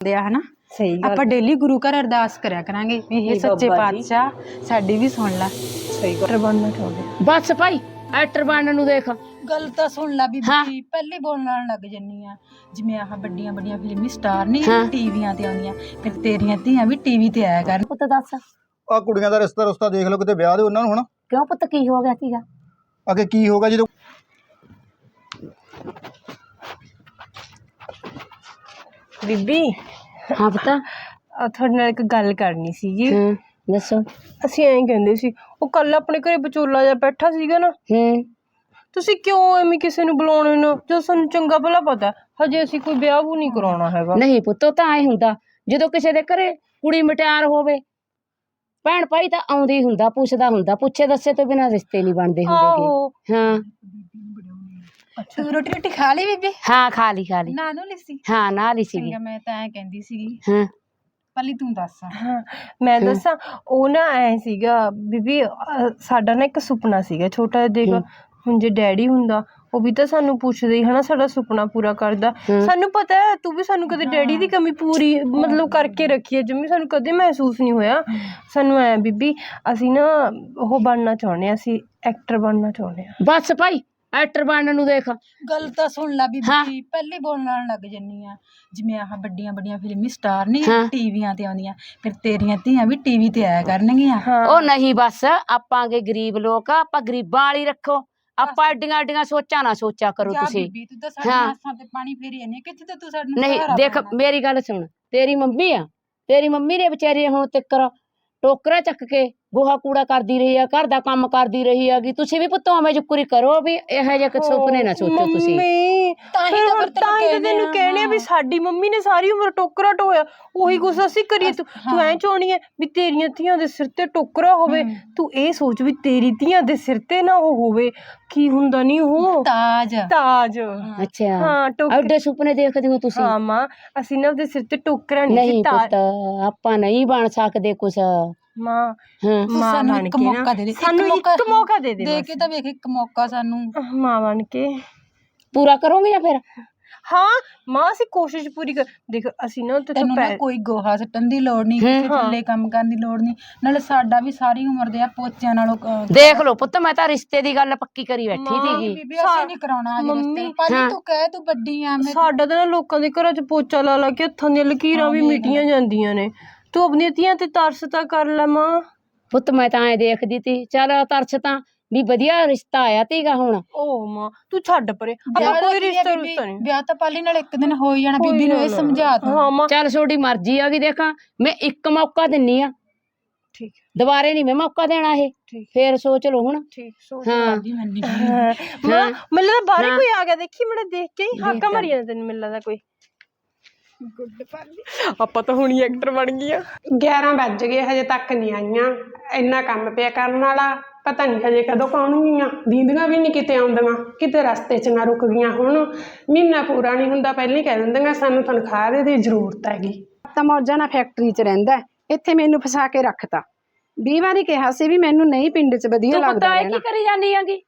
ਦੇ ਆ ਹਨਾ? ਸਹੀ ਗੱਲ ਆਪਾਂ ਡੇਲੀ ਗੁਰੂ ਘਰ ਅਰਦਾਸ ਕਰਿਆ ਕਰਾਂਗੇ ਵੀ ਇਹ ਸੱਚੇ ਬਾਬਾ ਜੀ। ਪਾਤਸ਼ਾਹ ਸਾਡੀ ਵੀ ਸੁਣ ਲੈ। ਸਹੀ ਗੱਲ। ਬਣਨਾ ਚਾਹੁੰਦੇ ਬਸ ਭਾਈ ਐਕਟਰ ਬਣਨ ਨੂੰ ਦੇਖ। ਗੱਲ ਤਾਂ ਸੁਣ ਲੈ ਹਾਂ। ਬੀਬੀ ਪਹਿਲੇ ਬੋਲਣ ਲੱਗ ਜੰਨੀ ਆ। ਜਿਵੇਂ ਆਹ ਵੱਡੀਆਂ ਵੱਡੀਆਂ ਫਿਲਮੀ ਸਟਾਰ ਨਹੀਂ ਹਾਂ। ਟੀਵੀਆਂ ਤੇ ਆਉਂਦੀਆਂ। ਫਿਰ ਤੇਰੀਆਂ ਧੀਆਂ ਵੀ ਟੀਵੀ ਤੇ ਆਇਆ ਕਰਨ। ਪੁੱਤ ਦੱਸ। ਆ ਕੁੜੀਆਂ ਦਾ ਰਿਸ਼ਤਾ ਰੁਸ਼ਤਾ ਦੇਖ ਲਓ ਕਿਤੇ ਵਿਆਹ ਦੇ ਉਹਨਾਂ ਨੂੰ ਹੁਣ ਕਿਉਂ ਪੁੱਤ ਕੀ ਹੋ ਗਿਆ ਸੀਗਾ? ਅੱਗੇ ਕੀ ਹੋਗਾ ਜਦੋਂ ਬੀਬੀ। ਹਾਂ ਪੁੱਤ। ਆ ਤੁਹਾਡੇ ਨਾਲ ਇੱਕ ਗੱਲ ਕਰਨੀ ਸੀਗੀ। ਹਾਂ ਦੱਸੋ। ਅਸੀਂ ਐਂ ਕਹਿੰਦੇ ਸੀ ਉਹ ਕੱਲ ਆਪਣੇ ਘਰੇ ਵਿਚੋਲਾ ਜਿਹਾ ਬੈਠਾ ਸੀਗਾ ਨਾ। ਹੂੰ। ਤੁਸੀਂ ਕਿਉਂ ਐਵੇਂ ਕਿਸੇ ਨੂੰ ਬੁਲਾਉਣੇ ਨਾ ਜੋ ਸਾਨੂੰ ਚੰਗਾ ਭਲਾ ਪਤਾ ਹਜੇ ਅਸੀਂ ਕੋਈ ਵਿਆਹ ਵੀ ਨਹੀਂ ਕਰਾਉਣਾ ਹੈਗਾ। ਨਹੀਂ ਪੁੱਤ ਤਾਂ ਐ ਹੁੰਦਾ ਜਦੋਂ ਕਿਸੇ ਦੇ ਘਰੇ ਕੁੜੀ ਮਟਿਆਰ ਹੋਵੇ ਭੈਣ ਭਾਈ ਤਾਂ ਆਉਂਦੀ ਹੁੰਦਾ ਪੁੱਛਦਾ ਹੁੰਦਾ ਪੁੱਛੇ ਦੱਸੇ ਤੋਂ ਬਿਨਾਂ ਰਿਸ਼ਤੇ ਨਹੀਂ ਬਣਦੇ ਹੁੰਦੇ ਆਹੋ। ਹਾਂ। ਤੂੰ ਰੋਟੀ ਰੋਟੀ ਖਾ ਲਈ ਬੀਬੀ? ਹਾਂ ਖਾ ਲਈ ਖਾ ਲਈ। ਨਾ ਨੂੰ ਲਿਸੀ ਹਾਂ ਨਾਲ ਹੀ ਸੀਗੀ। ਚੰਗਾ ਮੈਂ ਤਾਂ ਐ ਕਹਿੰਦੀ ਸੀਗੀ। ਹਾਂ। ਪਹਿਲੀ ਤੂੰ ਦੱਸ। ਹਾਂ ਮੈਂ ਦੱਸਾਂ ਉਹ ਨਾ ਐ ਸੀਗਾ ਬੀਬੀ ਅਹ, ਸਾਡਾ ਨਾ ਇੱਕ ਸੁਪਨਾ ਸੀਗਾ ਛੋਟਾ ਜਿਹਾ ਦੇਖ ਹੁਣ ਜੇ ਡੈਡੀ ਹੁੰਦਾ ਉਹ ਵੀ ਤਾਂ ਸਾਨੂੰ ਪੁੱਛਦੇ ਹੀ ਹਨਾ ਸਾਡਾ ਸੁਪਨਾ ਪੂਰਾ ਕਰਦਾ। ਹੂੰ। ਸਾਨੂੰ ਪਤਾ ਹੈ ਤੂੰ ਵੀ ਸਾਨੂੰ ਕਦੇ ਡੈਡੀ ਦੀ ਕਮੀ ਪੂਰੀ ਮਤਲਬ ਕਰਕੇ ਰੱਖੀ ਹੈ ਜੰਮੀ ਸਾਨੂੰ ਕਦੇ ਮਹਿਸੂਸ ਨਹੀਂ ਹੋਇਆ। ਸਾਨੂੰ ਐ ਬੀਬੀ ਅਸੀਂ ਨਾ ਉਹ ਬਣਨਾ ਚਾਹੁੰਦੇ ਆ ਅਸੀਂ ਐਕਟਰ ਬਣਨਾ ਚਾਹੁੰਦੇ ਆ ਬਸ ਭਾਈ ਐਕਟਰ ਬਣਨ ਨੂੰ ਦੇਖ। ਗੱਲ ਤਾਂ ਸੁਣ ਲੈ। ਬੀਬੀ ਪਹਿਲੇ ਬੋਲਣ ਲੱਗ ਜੰਨੀ ਆ। ਜਿਵੇਂ ਆਹ ਵੱਡੀਆਂ ਵੱਡੀਆਂ ਫਿਲਮੀ ਸਟਾਰ ਨਹੀਂ। ਟੀਵੀਆਂ ਤੇ ਆਉਂਦੀਆਂ। ਫਿਰ ਤੇਰੀਆਂ ਧੀਆਂ ਵੀ ਟੀਵੀ ਤੇ ਆਇਆ ਕਰਨਗੀਆਂ। ਉਹ ਨਹੀਂ ਬਸ ਆਪਾਂ ਅਗੇ ਗਰੀਬ ਲੋਕ ਆ ਆਪਾਂ ਗਰੀਬਾਂ ਵਾਲੀ ਰੱਖੋ। ਆਪਾਂ ਐਡੀਆਂ ਐਡੀਆਂ ਸੋਚਾਂ ਨਾ ਸੋਚਿਆ ਕਰੋ ਤੁਸੀਂ। ਬੀਬੀ ਤੂੰ ਤਾਂ ਸਾਡੀਆਂ ਹਾਂ। ਆਸਾਂ ਤੇ ਪਾਣੀ ਫੇਰੀ ਜਾਂਦੀ ਆ, ਕਿੱਥੇ ਤਾਂ ਤੂੰ ਸਾਨੂੰ ਨਹੀਂ ਦੇਖ। ਮੇਰੀ ਗੱਲ ਸੁਣ। ਤੇਰੀ ਮੰਮੀ ਆ। ਤੇਰੀ ਮੰਮੀ ਨੇ ਵਿਚਾਰੀ ਹੁਣ ਤੱਕਰ ਟੋਕਰਾ ਚੱਕ ਕੇ ਗੋਹਾ ਕੂੜਾ ਕਰਦੀ ਰਹੀ ਆ ਘਰ ਦਾ ਕੰਮ ਕਰਦੀ ਰਹੀ ਹੈਗੀ। ਤੁਸੀਂ ਵੀ ਪੁੱਤੋਂ ਐਵੇਂ ਜੁਕਰੀ ਕਰੋ ਵੀ ਇਹੋ ਜਿਹੇ ਕੁ ਸੁਪਨੇ ਨਾ ਸੋਚੋ ਤੁਸੀਂ। ਮੰਮੀ ਤਾਂ ਹੀ ਤਾਂ ਫਿਰ ਤੈਨੂੰ ਕਹਿਣੇ ਆ ਵੀ। ਸਾਡੀ ਮੰਮੀ ਨੇ ਸਾਰੀ ਉਮਰ ਟੋਕਰਾ ਢੋਇਆ ਉਹੀ ਕੁਛ ਅਸੀਂ ਕਰੀਏ ਤੂੰ ਤੂੰ ਐ ਚਾਹਣੀ ਹੈ ਵੀ ਤੇਰੀਆਂ ਧੀਆਂ ਦੇ ਸਿਰ ਤੇ ਟੋਕਰਾ ਹੋਵੇ। ਤੂੰ ਇਹ ਸੋਚ ਵੀ ਤੇਰੀ ਧੀਆਂ ਦੇ ਸਿਰ ਤੇ ਨਾ ਉਹ ਹੋਵੇ ਕੀ ਹੁੰਦਾ ਨਹੀਂ ਉਹ? ਤਾਜ। ਤਾਜ। ਅੱਛਾ। ਹਾਂ ਟੋਕਰਾ ਐਡੇ ਸੁਪਨੇ ਦੇਖਦੇ ਹੋ ਤੁਸੀਂ? ਹਾਂ ਮਾਂ ਅਸੀਂ ਨਾ ਉਹਦੇ ਸਿਰ ਤੇ ਟੋਕਰਾ ਨਹੀਂ ਨਹੀਂ ਸੀ ਤਾਜ ਆਪਾਂ ਨਹੀਂ ਬਣ ਸਕਦੇ ਕੁਛ। ਮਾਂ ਤੂੰ ਮਾਂ ਸਾਨੂੰ ਬਣ ਇੱਕ ਕੇ ਨਾ। ਮੌਕਾ ਦੇ ਦੇ, ਇੱਕ ਸਾਨੂੰ ਇੱਕ ਮੌਕਾ- ਦੇ ਦੇ ਦੇ ਬਸ। ਕੇ ਤਾਂ ਵੇਖ ਇੱਕ ਮੌਕਾ ਸਾਨੂੰ। ਮਾਂ ਬਣ ਕੇ। ਪੂਰਾ ਕਰੋਗੇ ਜਾਂ ਫਿਰ? ਹਾਂ ਮਾਂ ਅਸੀਂ ਕੋਸ਼ਿਸ਼ ਪੂਰੀ ਕਰ ਦੇਖ ਅਸੀਂ ਨਾ ਉੱਥੇ ਤੈਨੂੰ ਨਾ ਪੈ- ਕੋਈ ਗੋਹਾ ਸੱਟਣ ਦੀ ਲੋੜ ਨਹੀਂ ਕਿਸੇ ਹਾਂ। ਥੱਲੇ ਕੰਮ ਕਰਨ ਦੀ ਲੋੜ ਨਹੀਂ। ਨਾਲੇ ਸਾਡਾ ਵੀ ਸਾਰੀ ਉਮਰ ਦੇ ਆ ਪੋਚਿਆਂ ਨਾਲੋਂ ਅਹ, ਦੇਖ ਲਓ ਪੁੱਤ ਮੈਂ ਤਾਂ ਰਿਸ਼ਤੇ ਦੀ ਗੱਲ ਪੱਕੀ ਕਰੀ ਬੈਠੀ ਮਾਂ, ਸੀਗੀ। ਬੀਬੀ ਅਸੀਂ ਨਹੀਂ ਕਰਾਉਣਾ ਅਜੇ ਮੰਮੀ, ਰਿਸ਼ਤੇ ਭਾਜੀ ਹਾਂ। ਤੂੰ ਕਹਿ ਤੂੰ ਵੱਡੀ ਆ ਮੈਂ ਸਾਡਾ ਤਾਂ ਨਾ ਲੋਕਾਂ ਦੇ ਘਰਾਂ 'ਚ ਪੋਚਾ ਲਾ ਲਾ ਕੇ ਹੱਥਾਂ ਦੀਆਂ ਲਕੀਰਾਂ ਵੀ। ਮਿਟੀਆਂ ਜਾਂਦੀਆਂ ਨੇ। ਤੂੰ ਆਪਣੀਆਂ ਧੀਆਂ ਤੇ ਤਰਸ ਤਾਂ ਕਰ ਲੈ ਮਾਂ। ਪੁੱਤ ਮੈਂ ਤਾਂ ਐ ਦੇਖਦੀ ਤੀ ਚੱਲ ਤਰਸ ਤਾਂ ਵੀ ਵਧੀਆ ਰਿਸ਼ਤਾ ਆਇਆ ਤੀਗਾ ਹੁਣ। ਓ ਮਾਂ ਤੂੰ ਛੱਡ ਪਰੇ ਆਪਾਂ ਕੋਈ ਰਿਸ਼ਤਾ ਨਹੀਂ। ਵਿਆਹ ਤਾਂ ਪਾਲੀ ਨਾਲ ਇੱਕ ਦਿਨ ਹੋ ਹੀ ਜਾਣਾ ਕੋਈ ਬੀਬੀ ਨੂੰ ਇਹ। ਸਮਝਾ ਤੂੰ। ਹਾਂ ਮਾਂ। ਚੱਲ ਤੁਹਾਡੀ ਮਰਜ਼ੀ ਆ ਗਈ ਦੇਖਾਂ ਮੈਂ ਇੱਕ ਮੌਕਾ ਦਿੰਨੀ ਆ। ਠੀਕ। ਦੁਬਾਰੇ ਨਹੀਂ ਮੈਂ ਮੌਕਾ ਦੇਣਾ ਇਹ। ਫੇਰ ਸੋਚ ਲਓ ਹੁਣ। ਠੀਕ ਸੋਚ ਜੀ ਮੰਨੀ ਮਾਂ ਮੈਨੂੰ ਲੱਗਦਾ ਬਾਹਰ। ਕੋਈ ਆ ਗਿਆ ਦੇਖੀ ਮੇਰਾ ਦੇਖ ਕੇ ਹੀ ਹਾਕਾ। ਮਾਰੀ ਜਾਂਦਾ ਤੈਨੂੰ ਮੈਨੂੰ ਆਪਾਂ ਤਾਂ ਹੁਣੀ ਐਕਟਰ ਬਣ ਗਈਆਂ। 11 ਵੱਜ ਗਏ ਹਜੇ ਤੱਕ ਨਹੀਂ ਆਈਆਂ। ਇੰਨਾ ਕੰਮ ਪਿਆ ਕਰਨ ਵਾਲਾ ਪਤਾ ਨਹੀਂ ਹਜੇ ਕਦੋਂ ਆਉਣਗੀਆਂ ਦੀਦੀਆਂ ਵੀ ਨਹੀਂ ਕਿਤੇ ਆਉਂਦੀਆਂ। ਕਿਤੇ ਰਸਤੇ 'ਚ ਨਾ ਰੁਕ ਗਈਆਂ ਹੁਣ। ਮਹੀਨਾ ਪੂਰਾ ਨਹੀਂ ਹੁੰਦਾ ਪਹਿਲਾਂ ਹੀ ਕਹਿ ਦਿੰਦੀਆਂ ਸਾਨੂੰ ਤਨਖਾਹ ਦੇ ਦੀ ਜ਼ਰੂਰਤ ਹੈਗੀ। ਤਾਂ ਮੌਜਾਂ ਨਾਲ ਫੈਕਟਰੀ 'ਚ ਰਹਿੰਦਾ ਹੈ। ਇੱਥੇ ਮੈਨੂੰ ਫਸਾ ਕੇ ਰੱਖਤਾ। 20 ਵਾਰੀ ਕਿਹਾ ਸੀ ਵੀ ਮੈਨੂੰ ਨਹੀਂ ਪਿੰਡ 'ਚ ਵਧੀਆ ਤੂੰ ਲੱਗਦਾ ਪਤਾ ਹੈ ਰਹਿਣਾ। ਕੀ ਕਰੀ ਜਾਂਦੀ ਆਂਗੀ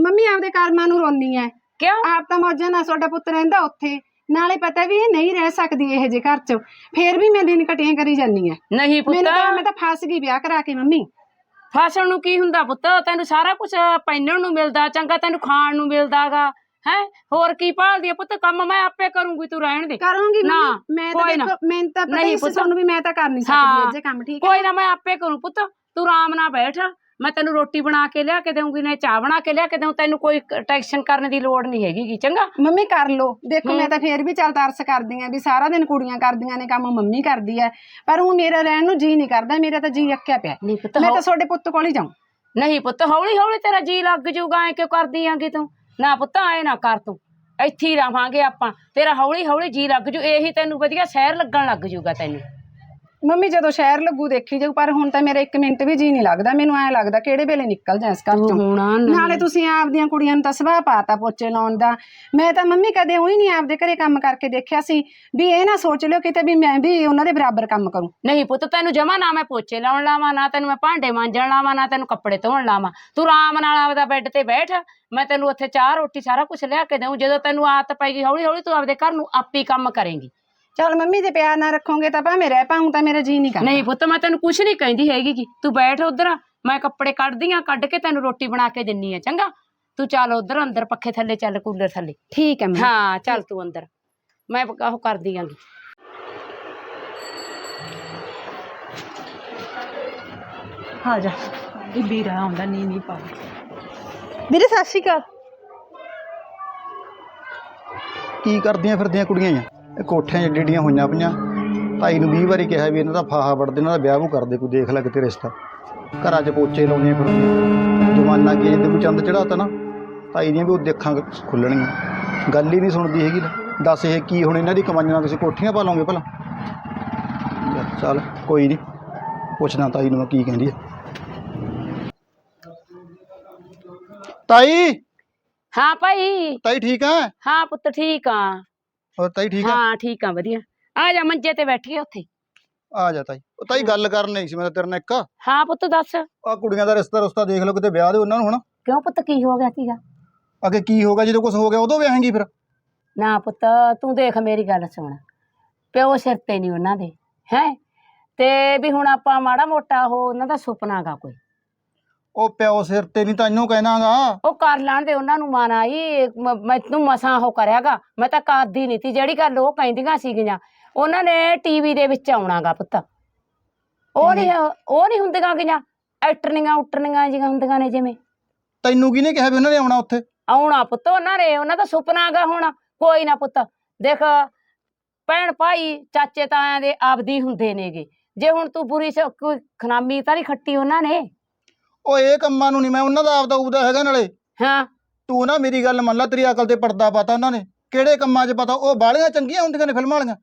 ਮੰਮੀ ਆਪਦੇ ਕਰਮਾਂ ਨੂੰ ਰੋਨੀ ਐ ਕਿਉਂ? ਆਪ ਤਾਂ ਮੌਜਾਂ ਨਾਲ ਤੁਹਾਡਾ ਪੁੱਤ ਰਹਿੰਦਾ ਉੱਥੇ। ਨਾਲੇ ਪਤਾ ਵੀ ਇਹ ਨਹੀਂ ਰਹਿ ਸਕਦੀ ਇਹ ਜੇ ਘਰ 'ਚ। ਫੇਰ ਵੀ ਮੈਂ ਦਿਨ ਕਟੀਆਂ ਕਰੀ ਜਾਂਦੀ ਐ ਨਹੀਂ ਪੁੱਤ ਤਾਂ ਮੈਂ ਤਾਂ ਫਸ ਗਈ ਵਿਆਹ ਕਰਾ ਕੇ ਮੰਮੀ। ਫਸਣ ਨੂੰ ਕੀ ਹੁੰਦਾ ਪੁੱਤ? ਤੈਨੂੰ ਸਾਰਾ ਕੁਝ ਪਹਿਨਣ ਨੂੰ ਮਿਲਦਾ ਚੰਗਾ ਤੈਨੂੰ ਖਾਣ ਨੂੰ ਮਿਲਦਾਗਾ। ਹੈ? ਹੋਰ ਕੀ ਭਾਲਦੀ ਆ ਪੁੱਤ? ਕੰਮ ਮੈਂ ਆਪੇ ਕਰੂੰਗੀ ਤੂੰ ਰਹਿਣ ਦੇ। ਕਰੂੰਗੀ ਨਾ, ਮੰਮੀ ਮੈਂ ਤਾਂ ਕੋਈ ਨਾ। ਦੇਖੋ ਮੈਨੂੰ ਤਾਂ ਪਤਾ ਨਹੀਂ ਹੀ ਸੀ ਪੁੱਤ। ਤੁਹਾਨੂੰ ਵੀ ਮੈਂ ਤਾਂ ਕਰ ਨਹੀਂ ਸਕਦੀ ਹਾਂ। ਇਹ ਜੇ ਕੰਮ ਠੀਕ ਹੈ ਕੋਈ ਨਾ ਮੈਂ ਆਪੇ ਕਰੂੰ ਪੁੱਤ। ਤੂੰ ਆਰਾਮ ਨਾਲ ਬੈਠ। ਮੈਂ ਤੈਨੂੰ ਰੋਟੀ ਬਣਾ ਕੇ ਲਿਆ ਕੇ ਦੇਵਾਂਗੀ ਨੇ ਚਾਹ ਬਣਾ ਕੇ ਲਿਆ ਕੇ ਦੇਵਾਂ ਤੈਨੂੰ ਕੋਈ ਟੈਨਸ਼ਨ ਕਰਨ ਦੀ ਲੋੜ ਨਹੀਂ ਹੈਗੀ ਗੀ, ਚੰਗਾ? ਮੰਮੀ ਕਰ ਲੋ ਦੇਖੋ ਮੈਂ ਤਾਂ ਫੇਰ ਵੀ ਚੱਲ ਤਰਸ ਕਰਦੀ ਆ ਵੀ ਸਾਰਾ ਦਿਨ ਕੁੜੀਆਂ ਕਰਦੀਆਂ ਨੇ ਕੰਮ ਮੰਮੀ ਕਰਦੀ ਐ। ਪਰ ਹੁਣ ਮੇਰਾ ਰਹਿਣ ਨੂੰ ਜੀ ਨਹੀਂ ਕਰਦਾ ਮੇਰਾ ਤਾਂ ਜੀ ਅੱਕਿਆ ਪਿਆ। ਨਹੀਂ ਪੁੱਤ ਮੈਂ ਤਾਂ ਤੁਹਾਡੇ ਪੁੱਤ ਕੋਲ ਹੀ ਜਾਉਂ ਨਹੀਂ ਪੁੱਤ ਹੌਲੀ ਹੌਲੀ ਤੇਰਾ ਜੀ ਲੱਗ ਜਾਊਗਾ ਐ ਕਿਉਂ ਕਰਦੀ ਆਂਗੀ ਤੂੰ? ਨਾ ਪੁੱਤ ਐ ਨਾ ਕਰ ਤੂੰ। ਇੱਥੇ ਹੀ ਰਵਾਂਗੇ ਆਪਾਂ। ਤੇਰਾ ਹੌਲੀ ਹੌਲੀ ਜੀ ਲੱਗ ਜੂ ਇਹੀ ਤੈਨੂੰ ਵਧੀਆ ਸਹਿਰ ਲੱਗਣ ਲੱਗ ਜੂਗਾ ਤੈਨੂੰ। ਮੰਮੀ ਜਦੋਂ ਸ਼ਹਿਰ ਲੱਗੂ ਦੇਖੀ ਜਾਊ ਪਰ ਹੁਣ ਤਾਂ ਮੇਰਾ 1 ਮਿੰਟ ਵੀ ਜੀ ਨਹੀਂ ਲੱਗਦਾ। ਮੈਨੂੰ ਐ ਲੱਗਦਾ ਕਿਹੜੇ ਵੇਲੇ ਨਿਕਲ ਜਾ ਇਸ ਘਰ ਚੋਂ। ਹੋਣਾ ਨਾਲੇ ਤੁਸੀਂ ਆਪਦੀਆਂ ਕੁੜੀਆਂ ਨੂੰ ਤਾਂ ਸੁਭਾਅ ਪਾਤਾ ਪੋਚੇ ਲਾਉਣ ਦਾ। ਮੈਂ ਤਾਂ ਮੰਮੀ ਕਦੇ ਉਹੀ ਨਹੀਂ ਆਪਦੇ ਘਰੇ ਕੰਮ ਕਰਕੇ ਦੇਖਿਆ ਸੀ ਵੀ ਇਹ ਨਾ ਸੋਚ ਲਿਓ ਕਿਤੇ ਵੀ ਮੈਂ ਵੀ ਉਹਨਾਂ ਦੇ ਬਰਾਬਰ ਕੰਮ ਕਰੂੰ। ਨਹੀਂ ਪੁੱਤ ਤੈਨੂੰ ਜਮਾ ਨਾ ਮੈਂ ਪੋਚੇ ਲਾਉਣ ਲਾਵਾਂ ਨਾ ਤੈਨੂੰ ਮੈਂ ਭਾਂਡੇ ਮਾਂਜਣ ਲਾਵਾਂ ਨਾ ਤੈਨੂੰ ਕੱਪੜੇ ਧੋਣ ਲਾਵਾਂ। ਤੂੰ ਆਰਾਮ ਨਾਲ ਆਪਦਾ ਬੈੱਡ ਤੇ ਬੈਠ ਮੈਂ ਤੈਨੂੰ ਉੱਥੇ ਚਾਹ ਰੋਟੀ ਸਾਰਾ ਕੁਝ ਲਿਆ ਕੇ ਦੇਉਂ ਜਦੋਂ ਤੈਨੂੰ ਆਦਤ ਪੈ ਗਈ ਹੌਲੀ ਹੌਲੀ ਤੂੰ ਆਪਦੇ ਘਰ ਨੂੰ ਆਪੇ ਹੀ ਕੰਮ ਕਰੇਂਗੀ। ਚੱਲ ਮੰਮੀ ਜੇ ਪਿਆਰ ਨਾਲ ਰੱਖੋਗੇ ਤਾਂ ਭਾਵੇਂ ਰਹਿ ਪਾਉਂ ਤਾਂ ਮੇਰਾ ਜੀ ਨਹੀਂ ਕਰਦਾ। ਨਹੀਂ ਪੁੱਤ ਮੈਂ ਤੈਨੂੰ ਕੁਛ ਨਹੀਂ ਕਹਿੰਦੀ ਹੈਗੀ ਗੀ। ਤੂੰ ਬੈਠ ਉਧਰ ਮੈਂ ਕੱਪੜੇ ਕੱਢਦੀ ਆ ਕੱਢ ਕੇ ਤੈਨੂੰ ਰੋਟੀ ਬਣਾ ਕੇ ਦਿੰਨੀ ਆ ਚੰਗਾ? ਤੂੰ ਚੱਲ ਉਧਰ ਅੰਦਰ ਪੱਖੇ ਥੱਲੇ ਚੱਲ ਕੂਲਰ ਥੱਲੇ। ਠੀਕ ਹੈ ਮੰਮੀ। ਹਾਂ ਚੱਲ ਤੂੰ ਅੰਦਰ। ਮੈਂ ਉਹ ਕਰਦੀ ਆਂਗੀ ਆ ਜਾ। ਇਹ ਵੀਰਾ ਆਉਂਦਾ ਨੀ ਨੀ ਪਾ। ਵੀਰੇ ਸਤਿ ਸ਼੍ਰੀ ਅਕਾਲ। ਕੀ ਕਰਦੀਆਂ ਫਿਰਦੀਆਂ ਕੁੜੀਆਂ ਆ ਇਹ ਕੋਠਿਆਂ 'ਚ ਡੇਡੀਆਂ ਹੋਈਆਂ ਪਈਆਂ। ਤਾਈ ਨੂੰ 20 ਵਾਰੀ ਕਿਹਾ ਵੀ ਇਹਨਾਂ ਦਾ ਫਾਹਾ ਵੜਦੇ ਇਹਨਾਂ ਦਾ ਵਿਆਹ ਵੂ ਕਰਦੇ ਕੋਈ ਦੇਖ ਲੈ ਕਿਤੇ ਰਿਸ਼ਤਾ। ਘਰਾਂ 'ਚ ਪੋਚੇ ਲਾਉਂਦੀਆਂ ਫਿਰਦੀਆਂ। ਜਮਾਨਾ ਕੀ ਜੇ ਕੋਈ ਚੰਦ ਚੜਾਤਾ ਨਾ ਤਾਈ ਦੀਆਂ ਵੀ ਉਹ ਦੇਖਾਂ ਖੁੱਲਣਗੀਆਂ। ਗੱਲ ਹੀ ਨਹੀਂ ਸੁਣਦੀ ਹੈਗੀ ਲੈ। ਦੱਸ ਇਹ ਕੀ ਹੁਣ ਇਹਨਾਂ ਦੀ ਕਮਾਈਆਂ ਨਾਲ ਤੁਸੀਂ ਕੋਠੀਆਂ ਪਾ ਲਓਗੇ ਭਲਾ? ਯਾਰ ਚੱਲ ਕੋਈ ਨਹੀਂ। ਪੁੱਛਣਾ ਤਾਈ ਨੂੰ ਮੈਂ ਕੀ ਕਹਿੰਦੀ ਹੈ ਤਾਈ! ਹਾਂ ਭਾਈ। ਤਾਈ ਠੀਕ ਆ? ਹਾਂ ਪੁੱਤ ਠੀਕ ਆ। ਹੋਰ ਤਾਈ ਠੀਕ ਆ? ਹਾਂ ਠੀਕ ਆ ਵਧੀਆ। ਆ ਜਾ ਮੰਜੇ ਤੇ ਬੈਠੀਏ ਉੱਥੇ। ਆ ਜਾ ਤਾਈ। ਉਹ ਤਾਈ ਗੱਲ ਕਰਨ ਸੀ ਮੈਂ ਤਾਂ ਤੇਰੇ ਨਾਲ ਇੱਕ। ਹਾਂ ਪੁੱਤ ਦੱਸ। ਆ ਕੁੜੀਆਂ ਦਾ ਰਿਸ਼ਤਾ ਰੁਸ਼ਤਾ ਦੇਖ ਲਓ ਕਿਤੇ ਵਿਆਹ ਦੇ ਉਹਨਾਂ ਨੂੰ ਹੁਣ। ਕਿਉਂ ਪੁੱਤ ਕੀ ਹੋ ਗਿਆ ਸੀਗਾ? ਅੱਗੇ ਕੀ ਹੋਗਾ ਜਦੋਂ ਕੁਝ ਹੋ ਗਿਆ ਉਦੋਂ ਵਿਆਹਾਂਗੀ ਫਿਰ। ਨਾ ਪੁੱਤ ਤੂੰ ਦੇਖ ਮੇਰੀ ਗੱਲ ਸੁਣ। ਪਿਓ ਸਿਰ ਤੇ ਨਹੀਂ ਉਹਨਾਂ ਦੇ ਹੈ? ਤੇ ਵੀ ਹੁਣ ਆਪਾਂ ਮਾੜਾ ਮੋਟਾ ਉਹ ਉਹਨਾਂ ਦਾ ਸੁਪਨਾ ਗਾ ਕੋਈ। ਉਹ ਪਿਓ ਸਿਰ ਤੇ ਨਹੀਂ ਤਾਂ ਇਹਨੂੰ ਕਹਿਣਾਗਾ। ਉਹ ਕਰ ਲੈਣ ਦੇ ਉਹਨਾਂ ਨੂੰ ਮਨ ਆਈ ਮ- ਮੈਨੂੰ ਮਸਾਂ ਉਹ ਕਰਿਆਗਾ। ਮੈਂ ਤਾਂ ਕਰਦੀ ਨਹੀਂ ਤੀ ਜਿਹੜੀ ਗੱਲ ਉਹ ਕਹਿੰਦੀਆਂ ਸੀਗੀਆਂ। ਉਹਨਾਂ ਨੇ ਟੀਵੀ ਦੇ ਵਿੱਚ ਆਉਣਾਗਾ ਪੁੱਤ। ਉਹ ਨਹੀਂ ਉਹ ਨਹੀਂ ਹੁੰਦੀਆਂ ਗੀਆਂ। ਐਕਟਰਨੀਆਂ ਉਟਰਨੀਆਂ ਜਿਹੀਆਂ ਹੁੰਦੀਆਂ ਨੇ ਜਿਵੇਂ। ਤੈਨੂੰ ਕਿਹਨੇ ਕਿਹਾ ਵੀ ਉਹਨਾਂ ਨੇ ਆਉਣਾ ਉੱਥੇ? ਆਉਣਾ ਪੁੱਤ ਉਹਨਾਂ ਨੇ ਉਹਨਾਂ ਦਾ ਸੁਪਨਾ ਗਾ ਹੁਣ। ਕੋਈ ਨਾ ਪੁੱਤ ਦੇਖ ਭੈਣ ਭਾਈ ਚਾਚੇ ਤਾਇਆਂ ਦੇ ਆਪਦੀ ਹੁੰਦੇ ਨੇਗੇ। ਜੇ ਹੁਣ ਤੂੰ ਬੁਰੀ ਸ- ਕੋਈ ਖਨਾਮੀ ਤਾਂ ਨਹੀਂ ਖੱਟੀ ਉਹਨਾਂ ਨੇ? ਉਹ ਇਹ ਕੰਮਾਂ ਨੂੰ ਨਹੀਂ ਮੈਂ ਉਹਨਾਂ ਦਾ ਆਪਦਾ ਉਬਦਾ ਹੈਗਾ ਨਾਲੇ। ਹਾਂ। ਤੂੰ ਨਾ ਮੇਰੀ ਗੱਲ ਮੰਨ ਲੈ ਤੇਰੀ ਅਕਲ ਤੇ ਪਰਦਾ ਪਾਤਾ ਉਹਨਾਂ ਨੇ। ਕਿਹੜੇ ਕੰਮਾਂ 'ਚ ਪਤਾ? ਉਹ ਬਾਲੀਆਂ ਚੰਗੀਆਂ ਹੁੰਦੀਆਂ ਨੇ ਫਿਲਮਾਂ ਵਾਲੀਆਂ।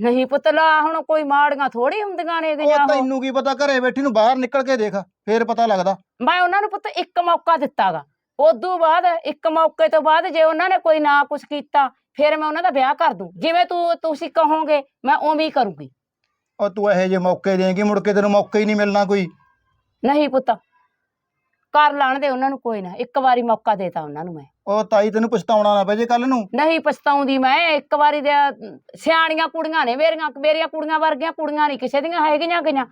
ਨਹੀਂ ਪੁੱਤ ਲਾ ਹੁਣ ਕੋਈ ਮਾੜੀਆਂ ਥੋੜੀ ਹੁੰਦੀਆਂ ਨੇ ਗੀਆਂ ਉਹ। ਤੈਨੂੰ ਕੀ ਪਤਾ ਘਰੇ ਬੈਠੀ ਨੂੰ ਬਾਹਰ ਨਿਕਲ ਕੇ ਦੇਖ ਫੇਰ ਪਤਾ ਲੱਗਦਾ। ਮੈਂ ਉਹਨਾਂ ਨੂੰ ਪੁੱਤ ਇੱਕ ਮੌਕਾ ਦਿੱਤਾਗਾ। ਉਦੋਂ ਬਾਅਦ ਇੱਕ ਮੌਕੇ ਤੋਂ ਬਾਅਦ ਜੇ ਉਹਨਾਂ ਨੇ ਕੋਈ ਨਾ ਕੁਝ ਕੀਤਾ ਫਿਰ ਮੈਂ ਉਹਨਾਂ ਦਾ ਵਿਆਹ ਕਰ ਦੂੰ। ਜਿਵੇਂ ਤੂੰ ਤੁਸੀਂ ਕਹੋਗੇ ਮੈਂ ਉਵੇਂ ਹੀ ਕਰੂੰਗੀ। ਉਹ ਤੂੰ ਇਹੋ ਜਿਹੇ ਮੌਕੇ ਦੇਂਗੀ ਮੁੜ ਕੇ ਤੈਨੂੰ ਮੌਕਾ ਹੀ ਨਹੀਂ ਮਿਲਣਾ ਕੋਈ। ਨਹੀਂ ਪੁੱਤ ਕਰ ਲਾਣ ਦੇ ਉਹਨਾਂ ਨੂੰ ਕੋਈ ਨਾ। ਇੱਕ ਵਾਰੀ ਮੌਕਾ ਦੇਤਾ ਉਹਨਾਂ ਨੂੰ ਮੈਂ। ਉਹ ਤਾਈ ਤੈਨੂੰ ਪਛਤਾਉਣਾ ਨਾ ਪੈ ਜੇ ਕੱਲ ਨੂੰ? ਨਹੀਂ ਪਛਤਾਉਂਦੀ ਮੈਂ ਇੱਕ ਵਾਰੀ ਦੇ ਸਿਆਣੀਆਂ ਕੁੜੀਆਂ ਨੇ ਮੇਰੀਆਂ ਮੇਰੀਆਂ ਕੁੜੀਆਂ ਵਰਗੀਆਂ ਕੁੜੀਆਂ ਨਹੀਂ ਕਿਸੇ ਦੀਆਂ ਹੈਗੀਆਂ ਗਈਆਂ।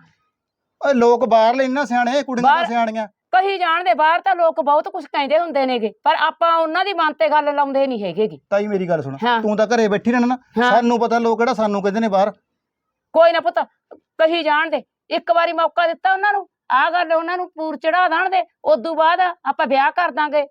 ਓਏ ਲੋਕ ਬਾਹਰ ਲੈਣਾ ਸਿਆਣੇ ਕੁੜੀਆਂ ਤਾਂ ਸਿਆਣੀਆਂ। ਕਹੀ ਜਾਣਦੇ ਬਾਹਰ ਤਾਂ ਲੋਕ ਬਹੁਤ ਕੁਝ ਕਹਿੰਦੇ ਹੁੰਦੇ ਨੇਗੇ ਪਰ ਆਪਾਂ ਉਹਨਾਂ ਦੀ ਮਨ ਤੇ ਗੱਲ ਲਾਉਂਦੇ ਨਹੀਂ ਹੈਗੇਗੀ। ਤਾਈ ਮੇਰੀ ਗੱਲ ਸੁਣ। ਤੂੰ ਤਾਂ ਘਰੇ ਬੈਠੀ ਰਹਿਣਾ। ਸਾਨੂੰ ਪਤਾ ਲੋਕ ਕਿਹੜਾ ਸਾਨੂੰ ਕਹਿੰਦੇ ਨੇ ਬਾਹਰ। ਕੋਈ ਨਾ ਪੁੱਤ ਕਹੀ ਜਾਣਦੇ ਇੱਕ ਵਾਰੀ ਮੌਕਾ ਦਿੱਤਾ ਉਹਨਾਂ ਨੂੰ ਆਹ ਗੱਲ ਉਹਨਾਂ ਨੂੰ ਪੂਰ ਚੜਾ ਦੇਣ ਦੇ ਉਦੋਂ ਬਾਅਦ ਆਪਾਂ ਵਿਆਹ ਕਰ ਦਾਂਗੇ।